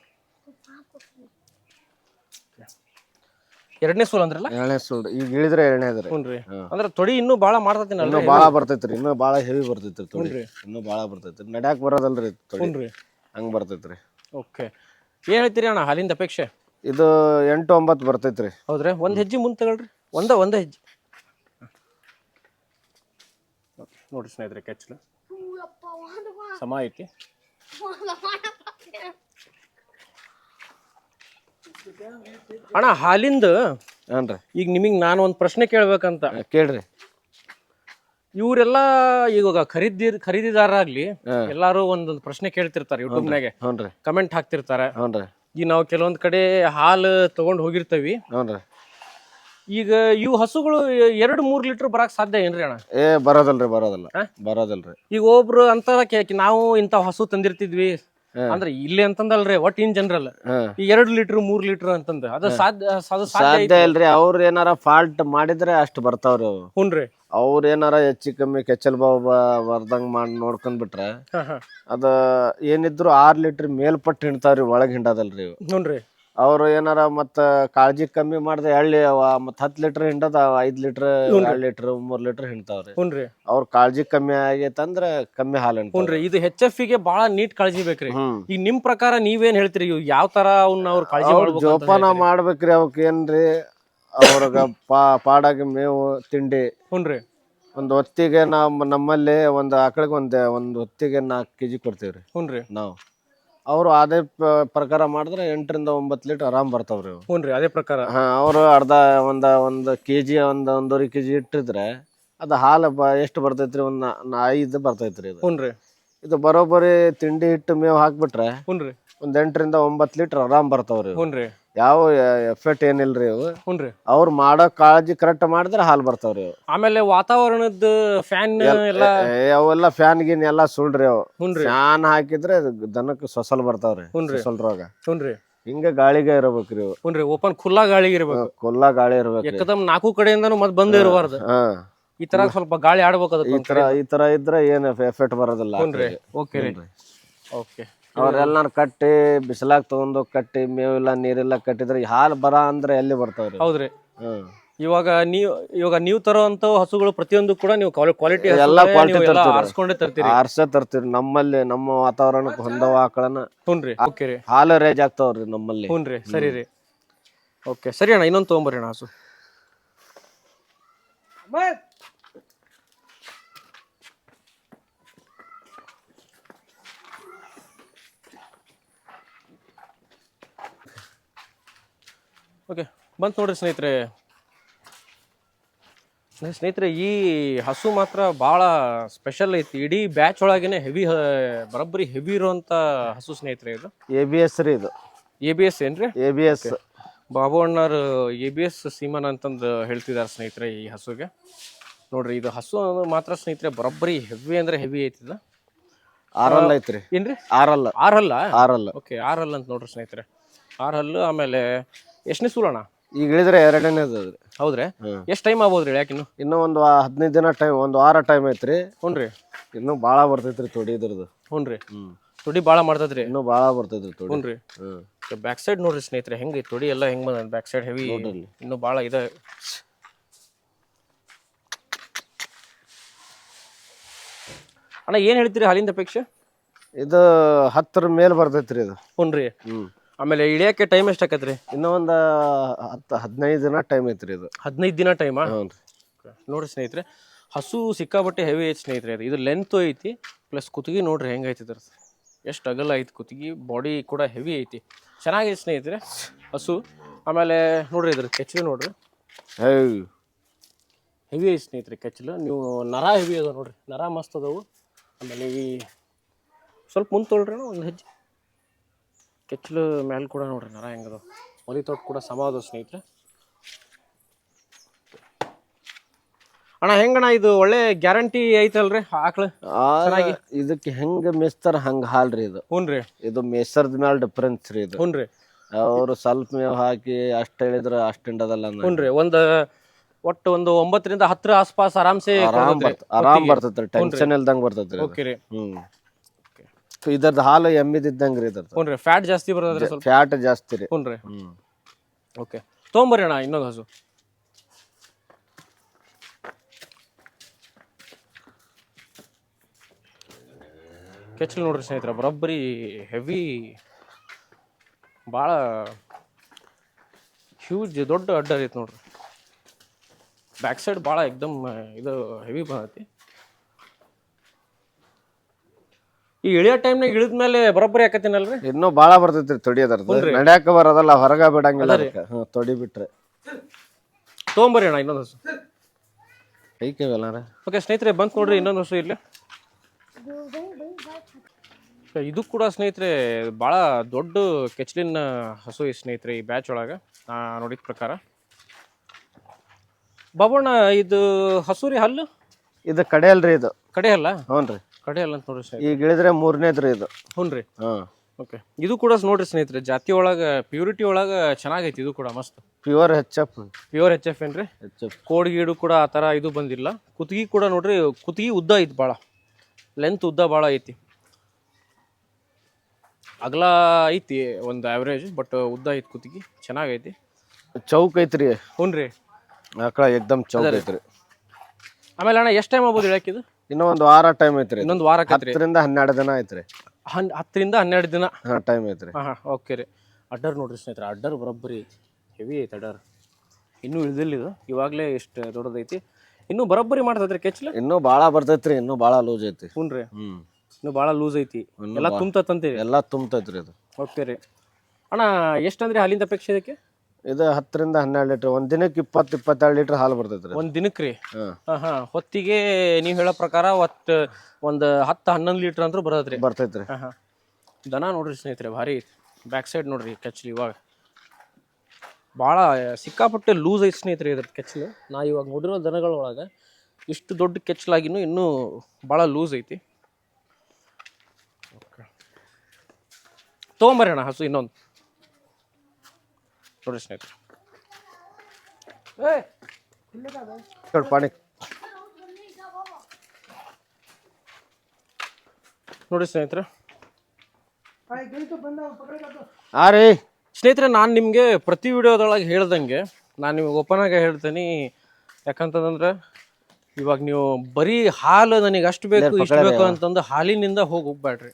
ಎರಡನೇ ಸೂಲ್ ಅಂದ್ರಲ್ಲ? ಎರಡನೇ ಸೂಲ್. ಈಗ ಇಳಿದ್ರೆ ಎರಡನೇದ್ರಿ ಹ್ಞೂ ರೀ. ಅಂದ್ರೆ ತೊಡಿ ಇನ್ನೂ ಭಾಳ ಮಾಡ್ತೈತಿ ಇನ್ನೂ ಭಾಳ ಬರ್ತೈತ್ರಿ. ಇನ್ನೂ ಭಾಳ ಹೆವಿ ಬರ್ತೈತ್ರಿ ತೊಡಿ. ಹ್ಞೂ ರೀ. ಇನ್ನೂ ಭಾಳ ಬರ್ತೈತ್ರಿ. ನಡ್ಯಾಕ್ ಬರೋದಲ್ರಿ ತೊಡಿ. ಹ್ಞೂ ರೀ ಹಂಗೆ ಬರ್ತೈತ್ರಿ. ಓಕೆ. ಏನು ಹೇಳ್ತೀರಿ ಅಣ್ಣ ಹಾಲಿಂದ ಅಪೇಕ್ಷೆ? ಇದು ಎಂಟು ಒಂಬತ್ತು ಬರ್ತೈತ್ರಿ. ಹೌದ್ರಿ. ಒಂದು ಹೆಜ್ಜೆ ಮುಂದೆ ತಗೊಳ್ರಿ. ಒಂದ ಒಂದ ಹೆಜ್ಜೆ. ನೋಡ್ರಿ ಸ್ನೇಹಿತರೆ ಕೆಚ್ಚಲು. ಸಮ ಐತಿ ಅಣ್ಣ ಹಾಲಿಂದ ಈಗ ನಿಮಗೆ ನಾನು ಒಂದು ಪ್ರಶ್ನೆ ಕೇಳ್ಬೇಕಂತ. ಕೇಳ್ರಿ. ಇವರೆಲ್ಲ ಇವಾಗ ಖರೀದಿ ಖರೀದಿದಾರಾಗ್ಲಿ ಎಲ್ಲಾರು ಒಂದೊಂದು ಪ್ರಶ್ನೆ ಕೇಳ್ತಿರ್ತಾರೆ ಯೂಟ್ಯೂಬ್ನಾಗೆ. ಹ್ಞೂ ರೀ ಕಮೆಂಟ್ ಹಾಕ್ತಿರ್ತಾರೆ. ಹ್ಞೂ ಈ ಈಗ ನಾವು ಕೆಲವೊಂದ್ ಕಡೆ ಹಾಲು ತಗೊಂಡ್ ಹೋಗಿರ್ತೀವಿ. ಹ್ಞೂ ರೀ ಈಗ ಇವು ಹಸುಗಳು ಎರಡು ಮೂರ್ ಲೀಟರ್ ಬರಕ್ ಸಾಧ್ಯ ಏನ್ರಿ ಅಣ್ಣ? ಏ ಬರೋದಲ್ರಿ ಬರೋದಲ್ಲ. ಬರೋದಲ್ರಿ. ಈಗ ಒಬ್ರು ಅಂತ ನಾವು ಇಂತ ಹಸು ತಂದಿರ್ತಿದ್ವಿ. ಅಂದ್ರೆ ಇಲ್ಲಿ ಅಂತಂದಲ್ರಿ ಒಟ್ ಇನ್ ಜನರಲ್ ಎರಡ್ ಈ ಎರಡು ಲೀಟರ್ ಮೂರ್ ಲೀಟರ್ ಅಂತಂದ. ಅದು ಸಾಧ್ಯ ಅದು ಸಾಧ್ಯ ಇಲ್ರಿ ಅವ್ರ ಏನಾರ ಫಾಲ್ಟ್ ಮಾಡಿದ್ರೆ ಅಷ್ಟು ಬರ್ತಾವ್ರಿ ಅವು ಹುನ್ರಿ. ಅವ್ರ ಏನಾರ ಹೆಚ್ಚು ಕಮ್ಮಿ ಕೆಚ್ಚಲ್ ಬಾವು ಬರ್ದಂಗ್ ಮಾಡಿ ನೋಡ್ಕೊಂಡ್ ಬಿಟ್ರೆ ಹಾ ಹಾ. ಅದ ಏನಿದ್ರು ಆರ್ ಲೀಟರ್ ಮೇಲ್ಪಟ್ಟು ಹಿಂಡ್ತಾವ್ರಿ ಒಳಗ್ ಹಿಂಡದಲ್ರಿ ಇವು. ಹುನ್ರಿ. ಅವ್ರು ಏನಾರ ಮತ್ತ ಕಾಳಜಿ ಕಮ್ಮಿ ಮಾಡ್ದೆ ಎಳ್ಳಿ ಅವ ಮತ್ತ ಹತ್ತ್ ಲೀಟರ್ ಹಿಂಡದ ಐದ್ ಲೀಟರ್ ಎರಡ್ ಲೀಟರ್ ಮೂರ್ ಲೀಟರ್ ಹಿಂಡ್ತಾವ್ರಿ. ಹುನ್ರಿ. ಅವ್ರ ಕಾಳಜಿ ಕಮ್ಮಿ ಆಗೈತಂದ್ರ ಕಮ್ಮಿ ಹಾಲು ಹಿಂಡ್ತಾವ್ರಿ. ಹುನ್ರಿ ಇದು ಹೆಚ್ ಎಫ್ಗೆ ಬಹಳ ನೀಟ್ ಕಾಳಜಿ ಬೇಕ್ರಿ. ಹ್ಮ್. ಈಗ ನಿಮ್ ಪ್ರಕಾರ ನೀವೇನ್ ಹೇಳ್ತೀರಿ ಇವ್ ಯಾವ ತರ ಅವ್ನ ಅವ್ರ ಕಾಳಜಿ ಅವ್ರ ಮಾಡ್ಬೇಕು ಅಂತ ಜೋಪಾನ ಮಾಡ್ಬೇಕ್ರಿ ಅವಕ್ ಏನ್ರಿ? ಅವ್ರಗ ಪಾ ಪಾಡಾಗ ಮೇವು ತಿಂಡಿ. ಹುನ್ರಿ. ಒಂದ್ ಹೊತ್ತಿಗೆ ನಾವ್ ನಮ್ಮಲ್ಲಿ ಒಂದ್ ಆಕಳಿಗೆ ಒಂದ್ ಒಂದ್ ಹೊತ್ತಿಗೆ ನಾಲ್ಕು ಕೆಜಿ ಕೊಡ್ತೀವ್ರಿ. ಹುನ್ರಿ. ನಾವು. ಅವ್ರು ಅದೇ ಪ- ಪ್ರಕಾರ ಮಾಡಿದ್ರೆ ಎಂಟರಿಂದ ಒಂಬತ್ತು ಲೀಟರ್ ಆರಾಮ್ ಬರ್ತಾವ್ರಿ ಅವು ಹುನ್ರಿ ಅದೇ ಪ್ರಕಾರ. ಹಾ ಅವರು ಅರ್ಧ ಒಂದ ಕೆ ಕೆಜಿ ಒಂದು ಒಂದೂವರೆ ಕೆಜಿ ಇಟ್ಟಿದ್ರೆ ಅದು ಹಾಲು ಬ ಎಷ್ಟು ಬರ್ತೈತ್ರಿ? ಒಂದು ನಾ- ನಾ- ಐದು ಬರ್ತೈತ್ರಿ ಇದು. ಹುನ್ರಿ. ಇದು ಬರೋಬ್ಬರಿ ತಿಂಡಿ ಹಿಟ್ಟು ಮೇವು ಹಾಕ್ಬಿಟ್ರೆ ಹುನ್ರಿ. ಒಂದು ಎಂಟರಿಂದ ಒಂಬತ್ತು ಲೀಟರ್ ಆರಾಮ್ ಬರ್ತಾವ್ರಿ ಇವು. ಹುನ್ರಿ. ಯಾವ ಎಫೆಕ್ಟ್ ಏನಿಲ್ರಿ ಇವು ಹುನ್ರಿ ಅವ್ರು ಮಾಡೋ ಕಾಳಜಿ ಕರೆಕ್ಟ್ ಮಾಡಿದ್ರೆ ಹಾಲು ಬರ್ತಾವ್ರಿ ಅವು. ಆಮೇಲೆ ವಾತಾವರಣದ ಫ್ಯಾನ್ ಎಲ್ಲ ಏ, ಅವೆಲ್ಲ ಫ್ಯಾನ್ ಗಿನ್ ಎಲ್ಲ ಸುಳ್ರಿ ಅವು. ಹುನ್ರಿ ಫ್ಯಾನ್ ಹಾಕಿದ್ರೆ ಅದು ದನಕ್ಕೆ ಸೊಸಲ್ ಬರ್ತಾವ್ರಿ ಹುನ್ರಿ. ಸೊಸಲ್ ರೋಗ. ಹುನ್ರಿ ಹಿಂಗ ಗಾಳಿಗೆ ಇರಬೇಕ್ರಿ ಇವು. ಹುನ್ರಿ ಓಪನ್ ಖುಲ್ಲಾ ಗಾಳಿಗೆ ಇರ್ಬೇಕು. ಕೊಲ್ಲ ಗಾಳಿ ಇರ್ಬೇಕ್ರಿ. ಏಕದಮ್ ನಾಲ್ಕು ಕಡೆಯಿಂದನೂ ಮತ್ ಬಂದ್ ಇರಬಾರ್ದು. ಹಾ. ಈ ತರ ಸ್ವಲ್ಪ ಗಾಳಿ ಆಡ್ಬೇಕು ಅದಕ್ಕೆ ಈ ತರ ಈ ತರ ಇದ್ರೆ ಏನ್ ಎಫೆಕ್ಟ್ ಬರೋದಿಲ್ಲ ಹುನ್ರಿ ಓಕೆ ರೀ. ಓಕೆ. ಅವ್ರೆಲ್ಲ ಕಟ್ಟಿ ಬಿಸಿಲಾಗ ತಗೊಂಡು ಕಟ್ಟಿ ಮೇವಿಲ್ಲ ನೀರಿಲ್ಲ ಕಟ್ಟಿದ್ರೆ ಈ ಹಾಲು ಬರ ಅಂದ್ರೆ ಎಲ್ಲಿ ಬರ್ತಾವ್ರಿ? ಹೌದ್ರಿ. ಹ್ಮ್ ಇವಾಗ ನೀವು ಇವಾಗ ನೀವು ತರುವಂತ ಹಸುಗಳು ಪ್ರತಿಯೊಂದು ಕೂಡ ನೀವು ಕ್ವಾಲಿಟಿ ಎಲ್ಲ quality ತರ್ತೀರಿ. ಆರಿಸ್ಕೊಂಡೇ ತರ್ತೀರಿ. ಆರ್ಸೆ ತರ್ತೀವಿ ನಮ್ಮಲ್ಲಿ ನಮ್ಮ ವಾತಾವರಣಕ್ಕೆ ಹೊಂದವ ಆಕಳನ ಹುನ್ರಿ ಓಕೆ ರೀ. ಹಾಲು ರೇಜ್ ಆಗ್ತಾವ್ರಿ ನಮ್ಮಲ್ಲಿ. ಹುನ್ರಿ ಸರಿ ರೀ. ಓಕೆ ಸರಿ ಅಣ್ಣ ಇನ್ನೊಂದು ತೊಗೊಂಬರ್ರಿ ಅಣ್ಣ ಹಸು. ಓಕೆ ಬಂತು ನೋಡ್ರಿ ಸ್ನೇಹಿತರೆ. ಸ್ನೇ- ಸ್ನೇಹಿತರೆ ಈ ಹಸು ಮಾತ್ರ ಭಾಳ ಸ್ಪೆಷಲ್ ಐತಿ. ಇಡೀ ಬ್ಯಾಚ್ ಒಳಗೇನೆ ಹೆವಿ ಬರೋಬ್ಬರಿ ಹೆವಿ ಇರುವಂತ ಹಸು ಸ್ನೇಹಿತರೆ ಇದು. ಎ ಬಿ ಎಸ್ ರೀ ಇದು. ಎ ಬಿ ಎಸ್ ಏನ್ರಿ? ಎ ಬಿ ಎಸ್ ಬಾಬು ಅಣ್ಣರು ಎ ಬಿ ಎಸ್ ಸೀಮನ್ ಅಂತಂದು ಹೇಳ್ತಿದ್ದಾರೆ ಸ್ನೇಹಿತರೆ ಈ ಹಸುಗೆ. ನೋಡ್ರಿ ಇದು ಹಸು ಮಾತ್ರ ಸ್ನೇಹಿತರೆ ಬರೋಬ್ಬರಿ ಹೆವಿ ಅಂದ್ರೆ ಹೆವಿ ಐತಿದ ಆರಲ್ ಐತ್ರಿ. ಏನ್ರಿ? ಆರಲ್ಲ. ಆರ್ ಹಲ್ಲ ಆರಲ್ಲ. ಓಕೆ ಆರ್ ಹಲ್ಲು ಅಂತ ನೋಡ್ರಿ ಸ್ನೇಹಿತರೆ. ಆರ್ ಹಲ್ಲು ಆಮೇಲೆ ಎಷ್ಟನೇ ಸೂಲಣ್ಣ? ಈಗ ಇಳಿದ್ರೆ ಎರಡನೇದು ಅದ್ರಿ ಹೌದ್ರಿ? ಹ್ಮ್. ಎಷ್ಟು ಟೈಮ್ ಆಗ್ಬೋದ್ರಿ ಯಾಕಿನ್ನು? ಇನ್ನೂ ಒಂದು ಹದಿನೈದು ದಿನ ಟೈಮ್ ಒಂದು ವಾರ ಟೈಮ್ ಐತ್ರಿ. ಹ್ಞೂ ಇನ್ನೂ ಭಾಳ ಬರ್ತೈತ್ರಿ ತೊಡಿ ಇದ್ರದ್ದು. ಹ್ಞೂ ರೀ ತೊಡಿ ಭಾಳ ಮಾಡ್ತೈತ್ರಿ. ಇನ್ನೂ ಭಾಳ ಬರ್ತೈತ್ರಿ ತೊಡಿ. ಹ್ಞೂ ರೀ ಬ್ಯಾಕ್ ಸೈಡ್ ನೋಡ್ರಿ ಸ್ನೇಹಿತರೆ ಹೆಂಗೆ ತೊಡಿ ಎಲ್ಲ ಹೆಂಗ್ ಬಂದ ಬ್ಯಾಕ್ ಸೈಡ್ ಹೆವಿ ನೋಡ್ರಿ. ಇನ್ನು ಭಾಳ ಇದೆ. ಅಣ್ಣ ಏನು ಹೇಳ್ತೀರಿ ಹಾಲಿಂದ ಅಪೇಕ್ಷೆ? ಇದು ಹತ್ತರ ಮೇಲೆ ಬರ್ತೈತ್ರಿ ಇದು. ಹ್ಞೂ ರೀ ಹ್ಮ್. ಆಮೇಲೆ ಇಳಿಯಕ್ಕೆ ಟೈಮ್ ಎಷ್ಟು ಆಕತ್ರಿ? ಇನ್ನೂ ಒಂದು ಹತ್ತು ಹದಿನೈದು ದಿನ ಟೈಮ್ ಐತ್ರಿ ಇದು. ಹದಿನೈದು ದಿನ ಟೈಮ್ ಹ್ಞೂ ನೋಡ್ರಿ ಸ್ನೇಹಿತರೆ ಹಸು ಸಿಕ್ಕಾಪಟ್ಟೆ ಹೆವಿ ಐತೆ ಸ್ನೇಹಿತರೆ ಅದು. ಇದು ಲೆಂತ್ ಐತಿ ಪ್ಲಸ್ ಕುತ್ತಿಗೆ ನೋಡ್ರಿ ಹೆಂಗೈತಿ ಇದ್ರದ್ದು ಎಷ್ಟು ಅಗಲ ಐತಿ ಕುತ್ತಿಗೆ ಬಾಡಿ ಕೂಡ ಹೆವಿ ಐತಿ. ಚೆನ್ನಾಗೈತಿ ಸ್ನೇಹಿತರೆ ಹಸು. ಆಮೇಲೆ ನೋಡ್ರಿ ಇದ್ರ ಕೆಚ್ಚಲು ನೋಡ್ರಿ. ಹೆವಿ ಐತಿ ಸ್ನೇಹಿತರೆ ಕೆಚ್ಚಲು. ನೀವು ನರ ಹೆವಿ ಅದಾವೆ ನೋಡ್ರಿ. ನರ ಮಸ್ತ್ ಅದಾವು. ಆಮೇಲೆ ಈ ಸ್ವಲ್ಪ ಮುಂದೆ ತೊಳ್ರಿ ಒಂದು ಹೆಜ್ಜೆ. ಕೆಚ್ಚಲು ಮ್ಯಾಲೆ ಕೂಡ ನೋಡ್ರಿ ನರ ಹೆಂಗದು ಮಲಿ ತೋಟ ಕೂಡ ಸಮ ಅದು ಸ್ನೇಹಿತರೆ. ಅಣ್ಣ ಹೆಂಗಣ್ಣ ಇದು ಒಳ್ಳೆ ಗ್ಯಾರಂಟಿ ಐತಲ್ರಿ ಆಕಳು? ಚೆನ್ನಾಗಿ? ಇದಕ್ಕೆ ಹೆಂಗ ಮೇಸ್ತಾರ ಹಂಗ ಹಾಲ್ರಿ ಇದು. ಹ್ಞೂನ್ರಿ ಇದು ಮೇಸರ್ದ ಮ್ಯಾಲ ಡಿಫ್ರೆನ್ಸ್ ರೀ ಇದು. ಹ್ಞೂನ್ರಿ ಅವರು ಸ್ವಲ್ಪ ಮೇವ್ ಹಾಕಿ ಅಷ್ಟ ಹೇಳಿದ್ರ ಅಷ್ಟ ಹಿಂಡದಲ್ಲ ಹ್ಞೂನ್ರಿ ಒಂದು ಒಟ್ಟು ಒಂದು ಒಂಬತ್ತರಿಂದ ಹತ್ತರ ಆಸ್ಪಾಸ್ ಆರಾಮ್ಸೆ ಆರಾಮ್ ಬರ್ತ ಟೆನ್ಶನ್ ಬರ್ತೈತ್ರಿ ಟೆನ್ಷನ್ ಇಲ್ದಂಗ ಬರ್ತೈತ್ರಿ ಇದು. ಓಕೆ ರೀ. ಹ್ಮ್. ಇದ್ರದ್ದು ಹಾಲು ಎಮ್ಮಿದಿದ್ದಂಗೆ ರೀ ಇದ್ರದ್ದು. ಹ್ಞೂ ಫ್ಯಾಟ್ ಜಾಸ್ತಿ ಬರೋದ್ರೆ ಸ್ವಲ್ಪ ಫ್ಯಾಟ್ ಜಾಸ್ತಿ ರೀ. ಹ್ಞೂ ರೀ. ಓಕೆ ತೊಗೊಂಬರ್ರಿ ಅಣ್ಣ ಇನ್ನೊಂದು ಹಸು. ಕೆಚ್ಚಲು ನೋಡ್ರಿ ಸ್ನೇಹಿತರ ಬರೋಬ್ಬರಿ ಹೆವಿ ಭಾಳ ಹ್ಯೂಜ್ ದೊಡ್ಡ ಅಡ್ಡ ಐತೆ ನೋಡ್ರಿ. ಬ್ಯಾಕ್ ಸೈಡ್ ಭಾಳ ಎಕ್ದಮ್ ಇದು ಹೆವಿ ಬಂದೈತಿ ಈ ಇಳಿಯೋ ಟೈಮ್ನಾಗ ಇಳಿದ ಮೇಲೆ ಬರೋಬ್ಬರಿ ಆಕತ್ತೀನಲ್ರಿ? ಇನ್ನೂ ಬಾಳ ಬರ್ತೈತ್ರಿ ತೊಡಿ ಅದ್ರದ್ದು. ನಡ್ಯಾಕ ಬರೋದಲ್ಲ ಹೊರಗ ಬಿಡಂಗಿಲ್ಲ ರೀ. ಹ್ಮ್ ತೊಡಿ ಬಿಟ್ರೆ. ತೊಗೊಂಬರ್ರಿ ಅಣ್ಣ ಇನ್ನೊಂದು ಹಸು. ಐಕೆವಲ್ಲಾರ ಓಕೆ ಸ್ನೇಹಿತರೆ ಬಂತು ನೋಡ್ರಿ ಇನ್ನೊಂದು ಹಸು ಇಲ್ಲಿ. ಇದು ಕೂಡ ಸ್ನೇಹಿತರೆ ಭಾಳ ದೊಡ್ಡ ಕೆಚ್ಲಿನ್ ಹಸು ಈ ಸ್ನೇಹಿತರೆ ಈ ಬ್ಯಾಚ್ ಒಳಗೆ. ನಾ ನೋಡಿದ ಪ್ರಕಾರ. ಬಾಬಣ್ಣ ಇದು ಹಸು ರೀ ಹಲ್ಲು? ಇದು ಕಡೆ ಅಲ್ರಿ ಇದು. ಕಡೆ ಅಲ್ಲ? ಹ್ಞೂನ್ರಿ. ಕಡೆ ಅಂತ ನೋಡ್ರಿ ಸ್ನೇಹಿತರೆ ಈಗ ಇಳಿದ್ರೆ ಮೂರನೇದ್ರಿ ಇದು. ಹ್ಞೂ ರೀ. ಹಾಂ. ಓಕೆ. ಇದು ಕೂಡ ನೋಡ್ರಿ ಸ್ನೇಹಿತರೆ ಜಾತಿ ಒಳಗೆ ಪ್ಯೂರಿಟಿ ಒಳಗೆ ಚೆನ್ನಾಗೈತಿ ಇದು ಕೂಡ ಮಸ್ತ್. ಪ್ಯೂರ್ ಹೆಚ್ಚಪ್ ಪ್ಯೂರ್ ಎಚ್ ಎಫ್ ಏನ್ರಿ? ಹೆಚ್ಚಪ್ ಕೋಡ್ ಗೀಡು ಕೂಡ ಆ ಥರ ಇದು ಬಂದಿಲ್ಲ. ಕುತ್ತಿಗೆ ಕೂಡ ನೋಡ್ರಿ ಕುತ್ತಿಗೆ ಉದ್ದ ಐತಿ ಭಾಳ ಲೆಂತ್ ಉದ್ದ ಭಾಳ ಐತಿ. ಅಗಲ ಐತಿ ಒಂದು ಆವ್ರೇಜ್ ಬಟ್ ಉದ್ದ ಐತಿ ಕುತ್ತಿಗೆ. ಚೆನ್ನಾಗೈತಿ. ಚೌಕ್ ಐತ್ರಿ. ಹ್ಞೂ ರೀ ಆಕಳ ಎಕ್ದಮ್ ಚೌಕ್ ಐತ್ರಿ. ಆಮೇಲೆ ಅಣ್ಣ ಎಷ್ಟು ಟೈಮ್ ಆಗ್ಬೋದು ಹೇಳಕ್ಕಿದು ಇನ್ನೂ ಒಂದು ವಾರ ಟೈಮ್ ಐತ್ರಿ ಇನ್ನೊಂದು ವಾರ ಹತ್ತರಿಂದ ಹನ್ನೆರಡು ದಿನ ಐತ್ರಿ. ಹನ್ ಹತ್ತರಿಂದ ಹನ್ನೆರಡು ದಿನ. ಹಾಂ ಟೈಮ್ ಐತ್ರಿ. ಹಾಂ ಹಾಂ ಓಕೆ ರೀ. ಅಡ್ಡರ್ ನೋಡ್ರಿ ಸ್ನೇಹಿತರೆ ಅಡ್ಡರ್ ಬರೋಬ್ಬರಿ ಹೆವಿ ಐತೆ ಅಡ್ಡರ್. ಇನ್ನೂ ಇಳಿದಿಲ್ಲ ಇದು. ಇವಾಗಲೇ ಎಷ್ಟು ದೊಡ್ಡದೈತಿ ಇನ್ನೂ ಬರೋಬ್ಬರಿ ಮಾಡ್ತೈತ್ರಿ ಕೆಚ್ಚಲ ಇನ್ನೂ ಭಾಳ ಬರ್ತೈತ್ರಿ ಇನ್ನೂ ಭಾಳ ಲೂಸ್ ಐತಿ. ಹ್ಞೂ ರೀ. ಹ್ಞೂ ಇನ್ನೂ ಭಾಳ ಲೂಸ್ ಐತಿ. ಎಲ್ಲ ತುಂಬತಂತೀವಿ ಎಲ್ಲ ತುಂಬತೈತ್ರಿ ಅದು. ಓಕೆ ರೀ. ಅಣ್ಣ ಎಷ್ಟಂದ್ರೆ ಅಲ್ಲಿಂದ ಅಪೇಕ್ಷೆ ಇದಕ್ಕೆ? ಇದು ಹತ್ತರಿಂದ ಹನ್ನೆರಡು ಲೀಟರ್ ಒಂದ್ ದಿನಕ್ಕೆ ಇಪ್ಪತ್ತು ಇಪ್ಪತ್ತೆರಡು ಲೀಟರ್ ಹಾಲು ಬರ್ತೈತ್ರಿ ಒಂದ್ ದಿನಕ್ಕೆ ರೀ ಹಾ. ಹಾಂ ಹಾಂ. ಹೊತ್ತಿಗೆ ನೀವು ಹೇಳೋ ಪ್ರಕಾರ ಒಟ್ಟು ಒಂದ್ ಹತ್ತು ಹನ್ನೊಂದು ಲೀಟರ್ ಅಂದ್ರೂ ಬರೋದ್ರಿ ಬರ್ತೈತ್ರಿ ಹಾಂ ಹಾಂ. ದನ ನೋಡ್ರಿ ಸ್ನೇಹಿತರೆ ಭಾರಿ ಬ್ಯಾಕ್ ಸೈಡ್ ನೋಡ್ರಿ ಕೆಚ್ಲಿ ಇವಾಗ. ಭಾಳ ಸಿಕ್ಕಾಪಟ್ಟೆ ಲೂಸ್ ಐತಿ ಸ್ನೇಹಿತರೆ ಇದ್ರ ಕೆಚ್ಚಲು. ನಾ ಇವಾಗ ನೋಡಿರೋ ದನಗಳೊಳಗೆ ಇಷ್ಟು ದೊಡ್ಡ ಕೆಚ್ಚಲಾಗಿನೂ ಇನ್ನೂ ಭಾಳ ಲೂಸ್ ಐತಿ. ತಗೊಂಬರ್ರಿ ಅಣ್ಣ ಹಸು ಇನ್ನೊಂದು. ನೋಡ್ರಿ ಸ್ನೇಹಿತರೆ ನೋಡಿ ಪಾಣಿ. ನೋಡಿ ಸ್ನೇಹಿತರೆ. ಆ ರೀ. ಸ್ನೇಹಿತರೆ ನಾನು ನಿಮಗೆ ಪ್ರತಿ ವಿಡಿಯೋದೊಳಗೆ ಹೇಳ್ದಂಗೆ ನಾನು ನಿಮಗೆ ಓಪನ್ ಆಗಿ ಹೇಳ್ತೀನಿ. ಯಾಕಂತಂದ್ರೆ ಇವಾಗ ನೀವು ಬರೀ ಹಾಲು ನನಗೆ ಅಷ್ಟು ಬೇಕು ಇಷ್ಟು ಬೇಕು ಅಂತಂದು ಹಾಲಿನಿಂದ ಹೋಗಿ ಹೋಗ್ಬೇಡ್ರಿ.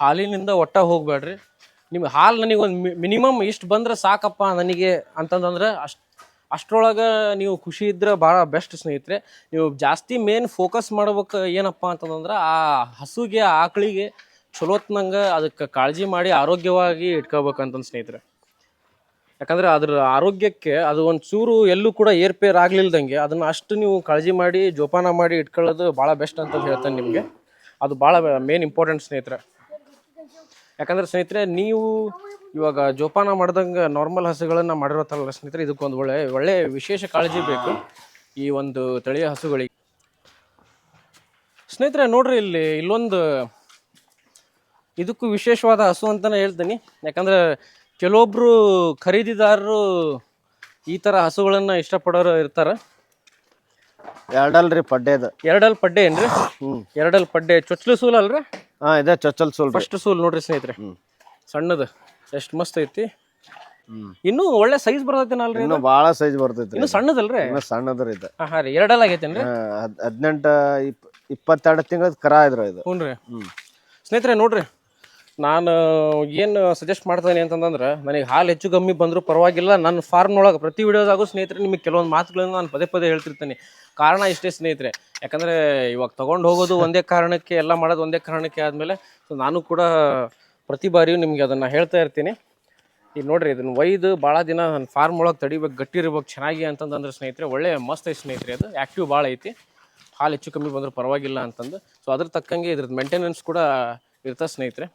ಹಾಲಿನಿಂದ ಒಟ್ಟ ಹೋಗ್ಬೇಡ್ರಿ. ನಿಮ್ಗೆ ಹಾಲು ನನಗೆ ಒಂದು ಮಿನಿಮಮ್ ಇಷ್ಟು ಬಂದ್ರೆ ಸಾಕಪ್ಪ ನನಗೆ ಅಂತಂದ್ರೆ ಅಷ್ಟು ಅಷ್ಟರೊಳಗೆ ನೀವು ಖುಷಿ ಇದ್ರೆ ಭಾಳ ಬೆಸ್ಟ್ ಸ್ನೇಹಿತರೆ. ನೀವು ಜಾಸ್ತಿ ಮೇನ್ ಫೋಕಸ್ ಮಾಡ್ಬೇಕು ಏನಪ್ಪ ಅಂತಂದ್ರೆ ಆ ಹಸುಗೆ ಆಕಳಿಗೆ ಚಲೋತ್ನಂಗೆ ಅದಕ್ಕೆ ಕಾಳಜಿ ಮಾಡಿ ಆರೋಗ್ಯವಾಗಿ ಇಟ್ಕೋಬೇಕಂತಂದು ಸ್ನೇಹಿತರೆ. ಯಾಕಂದ್ರೆ ಅದ್ರ ಆರೋಗ್ಯಕ್ಕೆ ಅದು ಒಂದು ಚೂರು ಎಲ್ಲೂ ಕೂಡ ಏರ್ಪೇರ್ ಆಗಲಿಲ್ದಂಗೆ ಅದನ್ನು ಅಷ್ಟು ನೀವು ಕಾಳಜಿ ಮಾಡಿ ಜೋಪಾನ ಮಾಡಿ ಇಟ್ಕೊಳ್ಳೋದು ಭಾಳ ಬೆಸ್ಟ್ ಅಂತ ಹೇಳ್ತೇನೆ ನಿಮಗೆ. ಅದು ಭಾಳ ಮೇನ್ ಇಂಪಾರ್ಟೆಂಟ್ ಸ್ನೇಹಿತರೆ. ಯಾಕಂದ್ರೆ ಸ್ನೇಹಿತರೆ, ನೀವು ಇವಾಗ ಜೋಪಾನ ಮಾಡ್ದಂಗೆ ನಾರ್ಮಲ್ ಹಸುಗಳನ್ನು ಮಾಡಿರೋತಲ್ಲ ಸ್ನೇಹಿತರೆ, ಇದಕ್ಕೊಂದು ಒಳ್ಳೆ ಒಳ್ಳೆ ವಿಶೇಷ ಕಾಳಜಿ ಬೇಕು ಈ ಒಂದು ತಳಿಯ ಹಸುಗಳಿಗೆ. ಸ್ನೇಹಿತರೆ, ನೋಡ್ರಿ ಇಲ್ಲಿ, ಇಲ್ಲೊಂದು ಇದಕ್ಕೂ ವಿಶೇಷವಾದ ಹಸು ಅಂತಾನೆ ಹೇಳ್ತೀನಿ. ಯಾಕಂದ್ರೆ ಕೆಲವೊಬ್ಬರು ಖರೀದಿದಾರರು ಈ ಥರ ಹಸುಗಳನ್ನು ಇಷ್ಟಪಡೋರು ಇರ್ತಾರೆ. ಎರಡಲ್ರಿ ಪಡ್ಡೆದ ಎರಡಲ್ ಪಡ್ಡೆ ಏನ್ರಿ? ಹ್ಮ್. ಎರಡಲ್ ಪಡ್ಡೆ ಚೊಚ್ಚಲು ಸೂಲ್ ಅಲ್ರಿ? ಹಾ ಇದೆ ಚೊಚ್ಚಲ್ ಸೂಲ್ ಫಸ್ಟ್ ಸೂಲ್ ನೋಡ್ರಿ ಸ್ನೇಹಿತರೆ. ಹ್ಮ್. ಸಣ್ಣದು. ಎಷ್ಟು ಮಸ್ತ್ ಐತಿ. ಇನ್ನು ಒಳ್ಳೆ ಸೈಜ್ ಬರ್ತೈತೇನಲ್ರಿ ಇನ್ನು ಬಾಳ ಸೈಜ್ ಬರ್ತೈತಿ ಇನ್ನು ಸಣ್ಣದಲ್ರಿ? ಇನ್ನು ಸಣ್ಣದ್ರಿ ಇದು. ಹಾ ರೀ ಎರಡಲ್ ಆಗೈತೇನ್ರಿ? ಹದಿನೆಂಟು ಇಪ್ ಇಪ್ಪತ್ತೆರಡು ತಿಂಗಳದ ಕರ ಇದ್ರ ಇದು. ಹ್ಞೂ ಸ್ನೇಹಿತರೆ ನೋಡ್ರಿ. ನಾನು ಏನು ಸಜೆಸ್ಟ್ ಮಾಡ್ತೇನೆ ಅಂತಂದ್ರೆ, ನನಗೆ ಹಾಲು ಹೆಚ್ಚು ಕಮ್ಮಿ ಬಂದರೂ ಪರವಾಗಿಲ್ಲ. ನನ್ನ ಫಾರ್ಮ್ನೊಳಗೆ ಪ್ರತಿ ವಿಡಿಯೋದಾಗೂ ಸ್ನೇಹಿತರೆ, ನಿಮಗೆ ಕೆಲವೊಂದು ಮಾತುಗಳನ್ನು ನಾನು ಪದೇ ಪದೇ ಹೇಳ್ತಿರ್ತೀನಿ. ಕಾರಣ ಇಷ್ಟೇ ಸ್ನೇಹಿತರೆ. ಯಾಕಂದರೆ ಇವಾಗ ತೊಗೊಂಡು ಹೋಗೋದು ಒಂದೇ ಕಾರಣಕ್ಕೆ, ಎಲ್ಲ ಮಾಡೋದು ಒಂದೇ ಕಾರಣಕ್ಕೆ ಆದಮೇಲೆ ಸೊ ನಾನು ಕೂಡ ಪ್ರತಿ ಬಾರಿಯೂ ನಿಮಗೆ ಅದನ್ನು ಹೇಳ್ತಾ ಇರ್ತೀನಿ. ಈಗ ನೋಡಿರಿ ಇದನ್ನು ಒಯ್ದು ಭಾಳ ದಿನ ನನ್ನ ಫಾರ್ಮ್ ಒಳಗೆ ತಡಿಬೇಕು, ಗಟ್ಟಿ ಇರ್ಬೇಕು, ಚೆನ್ನಾಗಿ ಅಂತಂದ್ರೆ ಸ್ನೇಹಿತರೆ, ಒಳ್ಳೆ ಮಸ್ತ್ ಐತೆ ಸ್ನೇಹಿತರೆ ಅದು. ಆ್ಯಕ್ಟಿವ್ ಭಾಳ ಐತಿ. ಹಾಲು ಹೆಚ್ಚು ಕಮ್ಮಿ ಬಂದರೂ ಪರವಾಗಿಲ್ಲ ಅಂತಂದು. ಸೊ ಅದ್ರ ತಕ್ಕಂಗೆ ಇದ್ರದ್ದು ಮೇಂಟೆನೆನ್ಸ್ ಕೂಡ ಇರ್ತದೆ ಸ್ನೇಹಿತರೆ.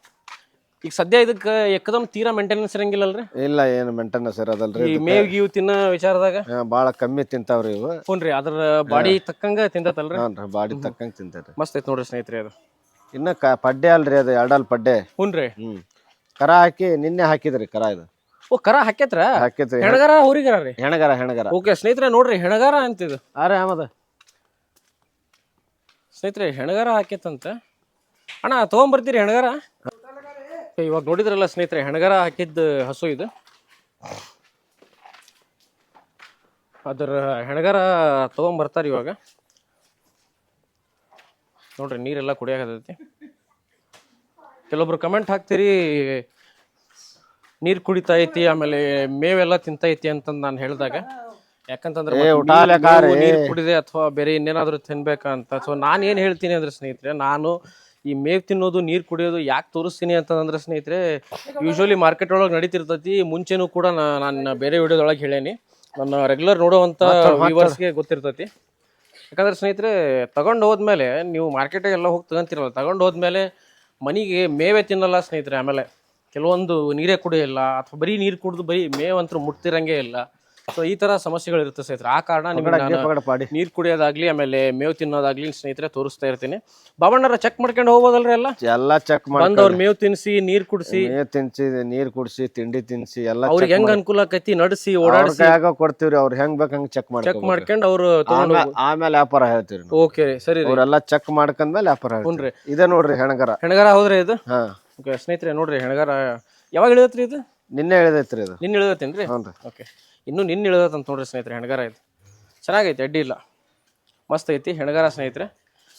ಈಗ ಸದ್ಯ ಇದಕ್ಕೆ ಎಕ್ಕದಮ್ ತೀರಾ ಮೇಂಟೆನೆನ್ಸ್ ಇರಂಗಿಲ್ಲಲ್ರಿ? ಇಲ್ಲ ಏನು ಮೇಂಟೆನೆನ್ಸ್ ಇರೋದಲ್ರಿ. ಈ ಮೇವ್ ಗೀವ್ ತಿನ್ನ ವಿಚಾರದಾಗ? ಬಹಳ ಭಾಳ ಕಮ್ಮಿ ತಿಂತಾವ್ರಿ ಇವು. ಹ್ಞೂನ್ರಿ ಅದ್ರ ಬಾಡಿ ತಕ್ಕಂಗ ತಿಂದತಲ್ರಿ ಹಾಂ ರೀ ಬಾಡಿ ತಕ್ಕಂಗೆ ತಿಂತೈತೆ ಮಸ್ತ್ ಐತಿ ನೋಡ್ರಿ ಸ್ನೇಹಿತರೆ ಅದು. ಇನ್ನ ಕ ಪಡ್ಡೆ ಅಲ್ರಿ ಅದು ಎರಡಲ್ ಪಡ್ಡೆ. ಹ್ಞೂ ರೀ. ಹ್ಮ್. ಕರ ಹಾಕಿ ನಿನ್ನೆ ಹಾಕಿದ್ರಿ ಕರ ಇದು. ಓ ಕರ ಹಾಕ್ಯತ್ರ? ಹಾಕಿದ್ರಿ. ಹೆಣಗಾರ ಹುರಿಗಾರ ರೀ? ಹೆಣಗರ ಹೆಣಗರ. ಓಕೆ ಸ್ನೇಹಿತರೆ ನೋಡ್ರಿ ಹೆಣಗಾರ ಅಂತಿದು. ಅರೆ ಆಮದ. ಸ್ನೇಹಿತರೆ ಹೆಣಗಾರ ಹಾಕೈತಂತ ಅಣ್ಣ ತೊಗೊಂಬರ್ತೀರಿ ಹೆಣಗಾರ? ಇವಾಗ ನೋಡಿದ್ರಲ್ಲ ಸ್ನೇಹಿತರೆ ಹೆಣಗರ ಹಾಕಿದ್ದ ಹಸು ಇದು. ಅದರ ಹೆಣಗರ ತೊಗೊಂಬರ್ತಾರೆ ಇವಾಗ. ನೋಡ್ರಿ ನೀರೆಲ್ಲ ಕುಡಿಯಾಕತೈತಿ ಕೆಲವೊಬ್ರು ಕಮೆಂಟ್ ಹಾಕ್ತೀರಿ ನೀರು ಕುಡಿತಾ ಐತಿ ಆಮೇಲೆ ಮೇವೆಲ್ಲ ತಿಂತೈತಿ ಅಂತಂದು ನಾನು ಹೇಳಿದಾಗ. ಯಾಕಂತಂದ್ರೆ ನೀರು-. ಕುಡಿದೆ ಅಥವಾ ಬೇರೆ ಇನ್ನೇನಾದ್ರೂ ತಿನ್ಬೇಕಂತ ಅಂತ. ಸೊ ನಾನು ಏನು ಹೇಳ್ತೀನಿ ಅಂದ್ರೆ ಸ್ನೇಹಿತರೆ ನಾನು ಈ ಮೇವ್ ತಿನ್ನೋದು ನೀರು ಕುಡಿಯೋದು ಯಾಕೆ ತೋರಿಸ್ತೀನಿ ಅಂತಂದ್ರೆ ಸ್ನೇಹಿತರೆ ಯೂಶ್ವಲಿ ಮಾರ್ಕೆಟ್ ಒಳಗೆ ನಡೀತಿರ್ತೈತಿ. ಮುಂಚೆನೂ ಕೂಡ ನಾ- ನಾನು ಬೇರೆ ವಿಡಿಯೋದೊಳಗೆ ಹೇಳೇನಿ. ನನ್ನ ರೆಗ್ಯುಲರ್ ನೋಡುವಂತ ವ್ಯೂವರ್ಸ್ಗೆ ಗೊತ್ತಿರ್ತೈತಿ. ಯಾಕಂದ್ರೆ ಸ್ನೇಹಿತರೆ ತಗೊಂಡು ಹೋದ್ಮೇಲೆ ನೀವು ಮಾರ್ಕೆಟ್ ಎಲ್ಲ ಹೋಗಿ ತಗೊಂತಿರಲ್ಲ ತಗೊಂಡು ಹೋದ್ಮೇಲೆ ಮನೆಗೆ ಮೇವೆ ತಿನ್ನಲ್ಲ ಸ್ನೇಹಿತರೆ ಆಮೇಲೆ. ಕೆಲವೊಂದು ನೀರೇ ಕುಡಿಯಲ್ಲ ಅಥವಾ ಬರೀ ನೀರು ಕುಡಿದು ಬರೀ ಮೇವಂತೂ ಮುಟ್ತಿರಂಗೇ ಇಲ್ಲ. ಸೊ ಈ ತರ ಸಮಸ್ಯೆಗಳು ಇರುತ್ತೆ ಸ್ನೇಹಿತರೆ. ಆ ಕಾರಣ ನಿಮ್ಗೆ ನಾನು ನೀರು ಕುಡಿಯೋದಾಗ್ಲಿ ಆಮೇಲೆ ಮೇವು ತಿನ್ನೋದಾಗ್ಲಿ ಸ್ನೇಹಿತರೆ ತೋರಿಸ್ತಾ ಇರ್ತೀನಿ. ಬಾಬಣ್ಣರ ಚೆಕ್ ಮಾಡ್ಕೊಂಡು ಹೋಗೋದಲ್ರಿ ಎಲ್ಲ? ಎಲ್ಲ ಚೆಕ್ ಮಾಡಿ ಅವ್ರ ಮೇವು ತಿನ್ಸಿ ನೀರ್ ಕುಡಿಸಿ. ತಿನ್ಸಿ ನೀರ್ ಕುಡಿಸಿ ತಿಂಡಿ ತಿನ್ಸಿ ಎಲ್ಲ ಅವ್ರಿಗೆ ಹೆಂಗ್ ಅನುಕೂಲ ಆಕೈತಿ? ನಡೆಸಿ ಓಡಾಡಿಸಿ. ಕೊಡ್ತೀವ್ರಿ ಅವ್ರು ಹೆಂಗ್ ಬೇಕು ಹಂಗ್ ಚೆಕ್ ಚೆಕ್ ಮಾಡ್ಕೊ ಮಾಡ್ಕೊಂಡು ಅವ್ರು ಆಮೇಲೆ ವ್ಯಾಪಾರ ಹೇಳ್ತೀವಿ ಓಕೆ ಸರಿ ಅವ್ರೆಲ್ಲ ಚೆಕ್ ಮಾಡ್ಕೊಂಡ್ಮೇಲೆ ವ್ಯಾಪಾರ ಹೇಳ್ತೀವಿ ಇದೆ ನೋಡ್ರಿ ಹೆಣಗರ. ಹೆಣಗಾರ ಹೌದ್ರಿ ಇದು? ಹಾ. ಸ್ನೇಹಿತರೆ ನೋಡ್ರಿ ಹೆಣಗಾರ ಯಾವಾಗ ಇಳಿದತ್ರಿ ಇದು? ನಿನ್ನೆ ಇಳಿದೈತ್ರಿ ಇದು. ನಿನ್ನೆ ಇಳಿದೈತೇನ್ರಿ? ಹ್ಞೂ ಓಕೆ ಇನ್ನೂ ನಿನ್ನ ಇಳಿದತ್ತಂತ ನೋಡ್ರಿ ಸ್ನೇಹಿತರೆ ಹೆಣಗಾರ ಐತಿ. ಚೆನ್ನಾಗೈತಿ ಅಡ್ಡಿ ಇಲ್ಲ. ಮಸ್ತ್ ಐತಿ ಹೆಣಗಾರ ಸ್ನೇಹಿತರೆ.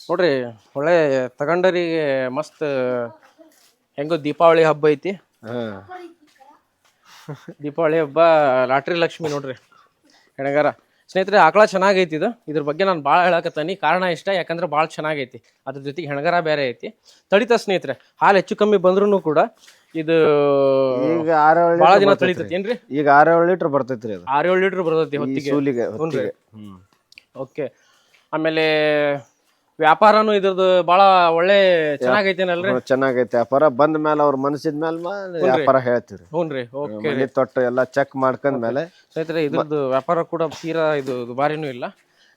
ನೋಡ್ರಿ ಒಳ್ಳೆ ತಗೊಂಡರಿಗೆ ಮಸ್ತ್ ಹೆಂಗೋ ದೀಪಾವಳಿ ಹಬ್ಬ ಐತಿ. ಹಾ. ದೀಪಾವಳಿ ಹಬ್ಬ ಲಾಟ್ರಿ ಲಕ್ಷ್ಮಿ ನೋಡ್ರಿ ಹೆಣಗಾರ. ಸ್ನೇಹಿತರೆ ಆಕಳ ಚೆನ್ನಾಗೈತಿ ಇದು. ಇದ್ರ ಬಗ್ಗೆ ನಾನು ಭಾಳ ಹೇಳಕತ್ತೀನಿ. ಕಾರಣ ಇಷ್ಟ ಯಾಕಂದ್ರೆ ಭಾಳ ಚೆನ್ನಾಗೈತಿ. ಅದ್ರ ಜೊತೆಗೆ ಹೆಣಗಾರ ಬೇರೆ ಐತಿ. ತಡಿತ ಸ್ನೇಹಿತರೆ ಹಾಲು ಹೆಚ್ಚು ಕಮ್ಮಿ ಬಂದ್ರೂ ಕೂಡ ಇದು ಈಗ ಆರು ದಿನ. ತಳಿತೈತಿ ಏನ್ರಿ? ಈಗ ಆರು ಏಳು ಲೀಟರ್ ಬರ್ತೈತ್ರಿ ಅದು. ಲೀಟರ್ ಏಳು ಲೀಟ್ರ್ ಬರ್ತೈತಿ ಈ ಹೊತ್ತಿಗೆ. ಸೂಲಿಗೆ ಹೊತ್ತಿಗೆ. ಹ್ಮ್. ಓಕೆ. ಆಮೇಲೆ ವ್ಯಾಪಾರನು ಇದ್ರದ್ದು ಬಹಳ ಒಳ್ಳೆ ಚೆನ್ನಾಗೈತೇನಲ್ರಿ? ಹ್ಮ್, ಚೆನ್ನಾಗೈತೆ ವ್ಯಾಪಾರ. ಬಂದ ಮೇಲೆ ಅವ್ರ ಮನಸ್ಸಿದ ಮೇಲೆ ವ್ಯಾಪಾರ ಹೇಳ್ತೀರಿ ಹ್ಞೂನ್ರಿ. ಓಕೆ. ಮನೆ ತೊಟ್ಟು ಎಲ್ಲ ಚೆಕ್ ಮಾಡ್ಕೊಂಡ್ ಮೇಲೆ ಸ್ನೇಹಿತರೆ ಇದ್ರದ್ದು ವ್ಯಾಪಾರ ಕೂಡ ತೀರಾ ಇದು ದುಬಾರಿನೂ ಇಲ್ಲ.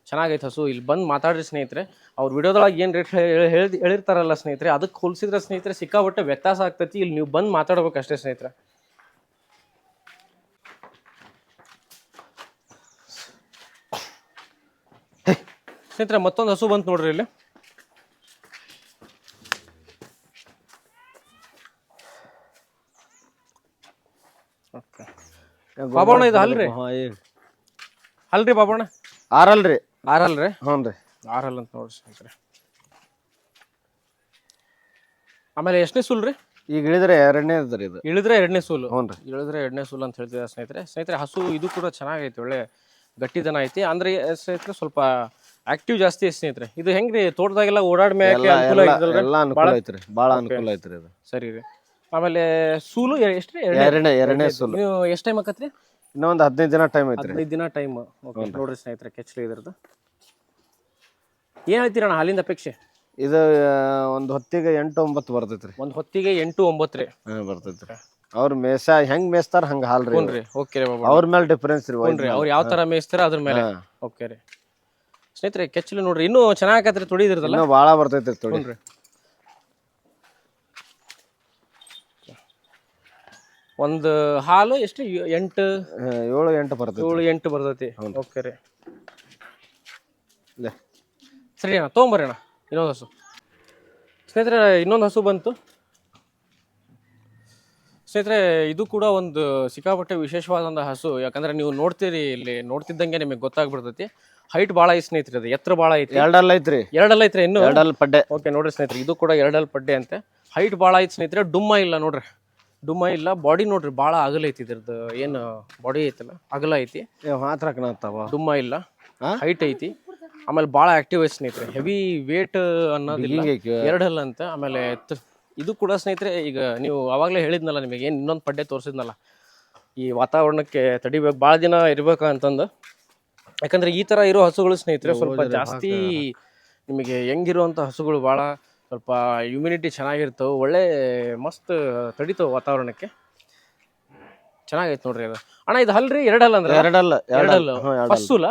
ಚೆನ್ನಾಗೈತೆ ಹಸು ಇಲ್ಲಿ ಬಂದು ಮಾತಾಡ್ರಿ ಸ್ನೇಹಿತರೆ. ಅವ್ರ ವಿಡಿಯೋದೊಳಗೆ ಏನು ರೇಟ್ ಹೇಳಿ ಹೇಳಿರ್ತಾರಲ್ಲ ಸ್ನೇಹಿತರೆ ಅದಕ್ಕೆ ಹೋಲಿಸಿದ್ರೆ ಸ್ನೇಹಿತರೆ ಸಿಕ್ಕಾಪಟ್ಟೆ ವ್ಯತ್ಯಾಸ ಆಗ್ತೈತಿ. ಇಲ್ಲಿ ನೀವು ಬಂದು ಮಾತಾಡ್ಬೇಕು ಅಷ್ಟೇ ಸ್ನೇಹಿತರೆ. ಸ್ನೇಹಿತರೆ ಮತ್ತೊಂದು ಹಸು ಬಂತು ನೋಡ್ರಿ ಇಲ್ಲಿ. ಬಾಬಣ್ಣ ಇದು ಅಲ್ರಿ ಅಲ್ರಿ ಬಾಬಣ್ಣ? ಆರಲ್ರಿ. ಆರಲ್ರಿ ಹ್ಞೂ ರೀ. ಆರಲ್ ಅಂತ ನೋಡ್ರಿ ಸ್ನೇಹಿತರೆ ಆಮೇಲೆ ಎಷ್ಟನೇ ಸೂಲ್ ರೀ? ಈಗ ಇಳಿದ್ರೆ ಎರಡನೇದ್ರಿ ಇದು. ಇಳಿದ್ರೆ ಎರಡನೇ ಸೂಲು. ಹ್ಞೂ ರೀ. ಇಳಿದ್ರೆ ಎರಡನೇ ಸೂಲು ಅಂತ ಹೇಳ್ತಿದ್ದಾರೆ ಸ್ನೇಹಿತರೆ. ಸ್ನೇಹಿತರೆ ಹಸು ಇದು ಕೂಡ ಚೆನ್ನಾಗೈತಿ ಒಳ್ಳೆ ಗಟ್ಟಿದನ ಐತಿ. ಅಂದ್ರೆ ಸ್ನೇಹಿತರೆ ಸ್ವಲ್ಪ ಆಕ್ಟಿವ್ ಜಾಸ್ತಿ ಐತಿ ಸ್ನೇಹಿತರೆ. ಇದು ಹೆಂಗ್ರಿ? ತೋಟದಾಗೆಲ್ಲ ಓಡಾಡ್ ಅನುಕೂಲ ಐತಲ್ರಿ ಎಲ್ಲ ಅನುಕೂಲ ಐತ್ರಿ ಭಾಳ ಅನುಕೂಲ ಐತ್ರಿ ಇದು. ಸರಿ ರೀ. ಆಮೇಲೆ ಸೂಲು ಎಷ್ಟ್ರಿ? ಎರಡನೇ ಎರಡನೇ ಸೂಲು. ನೀವು ಎಷ್ಟು ಟೈಮ್ ಆಕತ್ರಿ ಇನ್ನೊಂದು ಹದಿನೈದು ದಿನ ಟೈಮ್ ಐತ್ರಿ. ಹದಿನೈದು ದಿನ ಟೈಮ್ ಓಕೆ ನೋಡ್ರಿ ಸ್ನೇಹಿತರೆ ಕೆಚ್ಲಿ ಇದ್ರದ್ದು. ಏನ್ ಹೇಳ್ತೀರಣ್ಣ ಹಾಲಿಂದ ಅಪೇಕ್ಷೆ? ಇದು ಒಂದು ಹೊತ್ತಿಗೆ ಎಂಟು ಒಂಬತ್ತು ಬರ್ತೈತ್ರಿ. ಒಂದು ಹೊತ್ತಿಗೆ ಎಂಟು ಒಂಬತ್ತು ರೀ. ಹಾಂ ಬರ್ತೈತ್ರಿ. ಅವ್ರ ಮೇಸ ಹೆಂಗ್ ಮೇಸ್ತಾರ ಹಂಗ ಹಾಲ್ರಿ ಹ್ಞೂ ರೀ ಓಕೆ ರೀ ಅವ್ರ ಮೇಲೆ ಡಿಫ್ರೆನ್ಸ್ ರೀ ಹ್ಞೂ ರೀ ಅವ್ರು ಯಾವ ಥರ ಮೇಯಿಸ್ತಾರ ಅದ್ರ ಮೇಲೆ. ಓಕೆ ರೀ. ಸ್ನೇಹಿತರೆ ಕೆಚ್ಲಿ ನೋಡ್ರಿ ಇನ್ನೂ ಚೆನ್ನಾಗತ್ರಿ ಆಕತ್ರಿ ಇನ್ನೂ ಭಾಳ ಬರ್ತೈತ್ರಿ ತೊಡಿ ಹ್ಞೂ ರೀ ಒಂದು ಹಾಲು ಎಷ್ಟು? ಎಂಟು? ಏಳು ಎಂಟು ಬರ್ತದೆ ಏಳು ಎಂಟು ಬರ್ತೈತಿ. ಓಕೆ ರೀ. ಸರಿ ಅಣ್ಣ ತೊಗೊಂಬರ್ರಿ ಅಣ್ಣ. ಇನ್ನೊಂದು ಹಸು. ಸ್ನೇಹಿತರೆ ಇನ್ನೊಂದು ಹಸು ಬಂತು. ಸ್ನೇಹಿತರೆ ಇದು ಕೂಡ ಒಂದು ಸಿಕ್ಕಾಪಟ್ಟೆ ವಿಶೇಷವಾದಂಥ ಹಸು. ಯಾಕಂದ್ರೆ ನೀವು ನೋಡ್ತೀರಿ ಇಲ್ಲಿ ನೋಡ್ತಿದ್ದಂಗೆ ನಿಮಗೆ ಗೊತ್ತಾಗ್ಬಿಡ್ತೈತಿ. ಹೈಟ್ ಭಾಳ ಐತಿ ಸ್ನೇಹಿತರೆ ಅದು ಎತ್ತರ ಭಾಳ ಐತಿ. ಎರಡಲ್ಲ ಐತ್ರಿ. ಎರಡಲ್ಲ ಐತ್ರಿ ಇನ್ನು? ಎರಡಲ್ ಪಡ್ಡೆ. ಓಕೆ ನೋಡ್ರಿ ಸ್ನೇಹಿತರೆ ಇದು ಕೂಡ ಎರಡಲ್ ಪಡ್ಡೆ ಅಂತೆ. ಹೈಟ್ ಭಾಳ ಐತಿ ಸ್ನೇಹಿತರೆ ಡುಮ್ಮ ಇಲ್ಲ ನೋಡ್ರಿ. ಡುಮ್ಮ ಇಲ್ಲ ಬಾಡಿ ನೋಡ್ರಿ ಭಾಳ ಅಗಲ ಐತಿ ಇದ್ರದ್ದು. ಏನು ಬಾಡಿ ಐತಲ್ಲ ಅಗಲ ಐತಿ. ಕಾಣತ್ತಾವ ಡುಮ್ಮ ಇಲ್ಲ? ಹೈಟ್ ಐತಿ. ಆಮೇಲೆ ಭಾಳ ಆಕ್ಟಿವ್ ಐತಿ ಸ್ನೇಹಿತರೆ ಹೆವಿ ವೇಟ್ ಅನ್ನೋದಿಲ್ಲ. ಎರಡಲ್ಲ ಎರಡು ಅಂತ ಆಮೇಲೆ ಇದು ಕೂಡ ಸ್ನೇಹಿತರೆ ಈಗ ನೀವು ಅವಾಗಲೇ ಹೇಳಿದ್ನಲ್ಲ ನಿಮಗೆ ಏನು ಇನ್ನೊಂದು ಪಡ್ಡೆ ತೋರಿಸಿದ್ನಲ್ಲ. ಈ ವಾತಾವರಣಕ್ಕೆ ತಡಿಬೇಕು ಭಾಳ ದಿನ ಇರ್ಬೇಕು ಅಂತಂದು. ಯಾಕಂದ್ರೆ ಈ ಥರ ಇರೋ ಹಸುಗಳು ಸ್ನೇಹಿತರೆ ಸ್ವಲ್ಪ ಜಾಸ್ತಿ ನಿಮಗೆ ಹೆಂಗಿರುವಂಥ ಹಸುಗಳು ಭಾಳ ಸ್ವಲ್ಪ ಇಮ್ಯುನಿಟಿ ಚೆನ್ನಾಗಿರ್ತವೆ. ಒಳ್ಳೆ ಮಸ್ತ್ ತಡಿತಾವೆ ವಾತಾವರಣಕ್ಕೆ. ಚೆನ್ನಾಗೈತೆ ನೋಡ್ರಿ ಅದು. ಅಣ್ಣ ಇದು ಹಲ್ರಿ ಎರಡಲ್ಲ ಅಂದ್ರೆ? ಎರಡಲ್ಲ ಎರಡಲ್ಲ. ಫಸ್ಟ್ ಸುಲ್?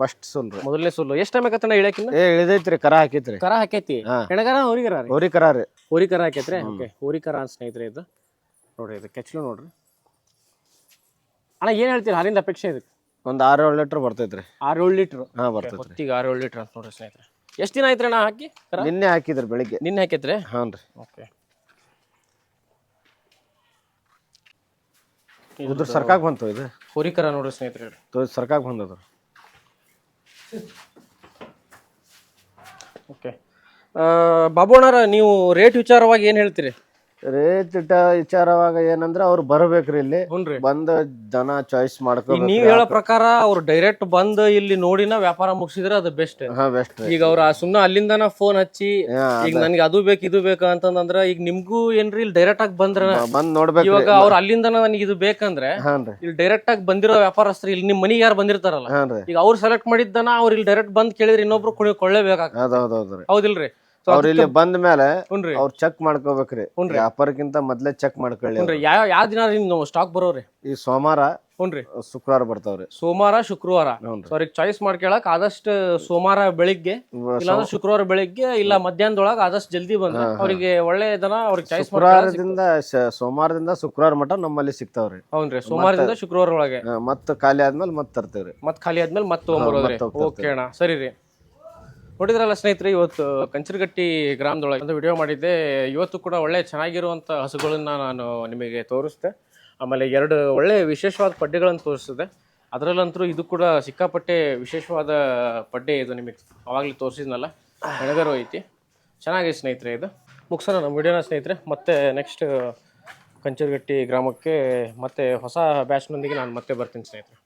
ಫಸ್ಟ್ ಸುಲ್ ಮೊದಲನೇ ಸುಲ್ಲು ಎಷ್ಟು ಟೈಮ್ ಆಗತ್ತಣ್ಣ ಇಳಕಿನ ಏ ಇಳಿದೈತ್ರಿ ಕರ ಹಾಕೈತ್ರಿ. ಕರ ಹಾಕೈತಿ. ಹೆಣಗರ ಹೊರಿಗರ ರೀ? ಹೋರಿ ಕರ ರೀ. ಹೋರಿ ಕರ ಹಾಕೈತ್ರಿ? ಓಕೆ. ಹೋರಿ ಕರ ಅಂತ ಸ್ನೇಹಿತರೆ ಇದು. ನೋಡ್ರಿ ಇದು ಕೆಚ್ಚಲು ನೋಡ್ರಿ. ಅಣ್ಣ ಏನು ಹೇಳ್ತೀರಿ? ಹಾಲಿಂದ ಅಪೇಕ್ಷೆ ಇದಕ್ಕೆ? ಒಂದು ಆರು ಏಳು ಲೀಟರ್ ಬರ್ತೈತ್ರಿ. ಆರು ಏಳು ಲೀಟ್ರ್? ಹಾಂ ಬರ್ತೈತಿ ಈಗ ಆರು ಏಳು ಲೀಟ್ರ್ ಅಂತ ನೋಡ್ರಿ ಸ್ನೇಹಿತರೆ. ಎಷ್ಟು ದಿನ ಆಯ್ತು ಅಣ್ಣ ಹಾಕಿ ಕರ? ನಿನ್ನೆ ಹಾಕಿದ್ರಿ ಬೆಳಿಗ್ಗೆ. ನಿನ್ನೆ ಹಾಕೈತ್ರಿ ಹಾಂ ರೀ. ಓಕೆ. ಇದ್ರ ಸರ್ಕಾಗ್ ಬಂತು ಇದು. ಹುರಿಕರ ನೋಡ್ರಿ ಸ್ನೇಹಿತರೆ ತೋ ಸರ್ಕಾಗ್ ಬಂದದ್ರು. ಓಕೆ. ಬಾಬು ಅಣ್ಣಾರ ನೀವು ರೇಟ್ ವಿಚಾರವಾಗಿ ಏನು ಹೇಳ್ತೀರಿ? ರೇಟ್ ವಿಚಾರವಾಗ ಏನಂದ್ರೆ ಅವ್ರು ಬರ್ಬೇಕ್ರಿ ಇಲ್ಲಿ. ಬಂದ ಜನ ಚಾಯ್ಸ್ ಮಾಡ್ಕೊಂಡು ನೀವ್ ಹೇಳೋ ಪ್ರಕಾರ ಅವ್ರು ಡೈರೆಕ್ಟ್ ಬಂದು ಇಲ್ಲಿ ನೋಡಿನ ವ್ಯಾಪಾರ ಮುಗಿಸಿದ್ರೆ ಅದು ಬೆಸ್ಟ್ ಹಾ ಬೆಸ್ಟ್ ಈಗ ಅವ್ರ ಸುಮ್ನೆ ಅಲ್ಲಿಂದನ ಫೋನ್ ಹಚ್ಚಿ ಈಗ ನನ್ಗೆ ಅದು ಬೇಕು ಇದು ಬೇಕು ಅಂತಂದ್ರ ಈಗ ನಿಮ್ಗೂ ಏನ್ರಿ ಇಲ್ಲಿ ಡೈರೆಕ್ಟ್ ಆಗಿ ಬಂದ್ರ? ಬಂದ್ ನೋಡ್ಬೇಕು ಇವಾಗ ಅವ್ರ ಅಲ್ಲಿಂದನ ನನಗೆ ಇದು ಬೇಕಂದ್ರೆ ಇಲ್ಲಿ ಡೈರೆಕ್ಟ್ ಆಗಿ ಬಂದಿರೋ ವ್ಯಾಪಾರಸ್ಥರು ಇಲ್ಲಿ ನಿಮ್ ಮನಿಗೆ ಯಾರು ಬಂದಿರ್ತಾರಲ್ಲ? ಈಗ ಅವ್ರು ಸೆಲೆಕ್ಟ್ ಮಾಡಿದ್ದನ ಅವ್ರು ಇಲ್ಲಿ ಡೈರೆಕ್ಟ್ ಬಂದ್ ಕೇಳಿದ್ರೆ ಇನ್ನೊಬ್ರು ಕುಣಿ ಕೊಳ್ಳೇಬೇಕಾಗ್ತದೆ. ಹೌದಿಲ್ರಿ? ಅವ್ರ ಇಲ್ಲಿ ಬಂದ ಮೇಲೆ ಹುನ್ರಿ. ಅವ್ರ ಚೆಕ್ ಮಾಡ್ಕೋಬೇಕ್ರಿ. ಹುನ್ರಿ. ವ್ಯಾಪಾರಕ್ಕಿಂತ ಮೊದ್ಲೇ ಚೆಕ್ ಮಾಡ್ಕೊಳ್ಳಿ. ಹುನ್ರಿ ಯಾವ ಯಾವ ದಿನ ನೀವು ಸ್ಟಾಕ್ ಬರೋರಿ ಈ ಸೋಮವಾರ ಹುನ್ರಿ. ಶುಕ್ರವಾರ ಬರ್ತಾವ್ರಿ. ಸೋಮವಾರ ಶುಕ್ರವಾರ. ಹ್ಞೂನ್ರಿ. ಸೊ ಅವ್ರಿಗೆ ಚಾಯ್ಸ್ ಮಾಡ್ಕೊಳಕ್ ಆದಷ್ಟು ಸೋಮವಾರ ಬೆಳಿಗ್ಗೆ ಇಲ್ಲಾಂದ್ರೆ ಶುಕ್ರವಾರ ಬೆಳಿಗ್ಗೆ ಇಲ್ಲ ಮಧ್ಯಾಹ್ನದೊಳಗ ಆದಷ್ಟು ಜಲ್ದಿ ಬಂದ್ರೆ ಅವರಿಗೆ ಒಳ್ಳೆ ದನ ಅವ್ರಿಗೆ ಚಾಯ್ಸ್ ಮಾಡ್ಕೊಳಕ್ ಶುಕ್ರವಾರದಿಂದ ಶ- ಸೋಮವಾರದಿಂದ ಶುಕ್ರವಾರ ಮಟ ನಮ್ಮಲ್ಲಿ ಸಿಗ್ತಾವ್ರಿ. ಹೌನ್ರಿ ಸೋಮವಾರದಿಂದ ಶುಕ್ರವಾರ ಒಳಗೆ ಮತ್ತ ಮತ್ತ್ ಖಾಲಿ ಆದ್ಮೇಲೆ ಮತ್ತೆ ತರ್ತೇವ್ರಿ. ಮತ್ ಖಾಲಿ ಆದ್ಮೇಲೆ ಮತ್ತೆ ತೊಗೊಂಬರೋದ್ರಿ. ಮತ್ತ್ ಓಕೆ ಅಣ್ಣ ಸರಿ ರೀ. ನೋಡಿದ್ರಲ್ಲ ಸ್ನೇಹಿತರೆ, ಇವತ್ತು ಕಂಚರಗಟ್ಟಿ ಗ್ರಾಮದೊಳಗೆ ಒಂದು ವಿಡಿಯೋ ಮಾಡಿದ್ದೆ. ಇವತ್ತು ಕೂಡ ಒಳ್ಳೆ ಚೆನ್ನಾಗಿರುವಂಥ ಹಸುಗಳನ್ನ ನಾನು ನಿಮಗೆ ತೋರಿಸಿದೆ. ಆಮೇಲೆ ಎರಡು ಒಳ್ಳೆ ವಿಶೇಷವಾದ ಪಡ್ಡೆಗಳನ್ನು ತೋರಿಸಿದೆ. ಅದರಲ್ಲಂತೂ ಇದು ಕೂಡ ಸಿಕ್ಕಾಪಟ್ಟೆ ವಿಶೇಷವಾದ ಪಡ್ಡೆ ಇದು ನಿಮಗೆ ಅವಾಗಲೇ ತೋರಿಸಿದ್ನಲ್ಲ ಬೆಳಗರು ಐತಿ. ಚೆನ್ನಾಗಿದೆ ಸ್ನೇಹಿತರೆ ಇದು. ಮುಗಿಸೋಣ ನಮ್ಮ ವಿಡಿಯೋನ ಸ್ನೇಹಿತರೆ. ಮತ್ತೆ ನೆಕ್ಸ್ಟ್ ಕಂಚರಗಟ್ಟಿ ಗ್ರಾಮಕ್ಕೆ ಮತ್ತೆ ಹೊಸ ಬ್ಯಾಚ್ನೊಂದಿಗೆ ನಾನು ಮತ್ತೆ ಬರ್ತೀನಿ ಸ್ನೇಹಿತರೆ.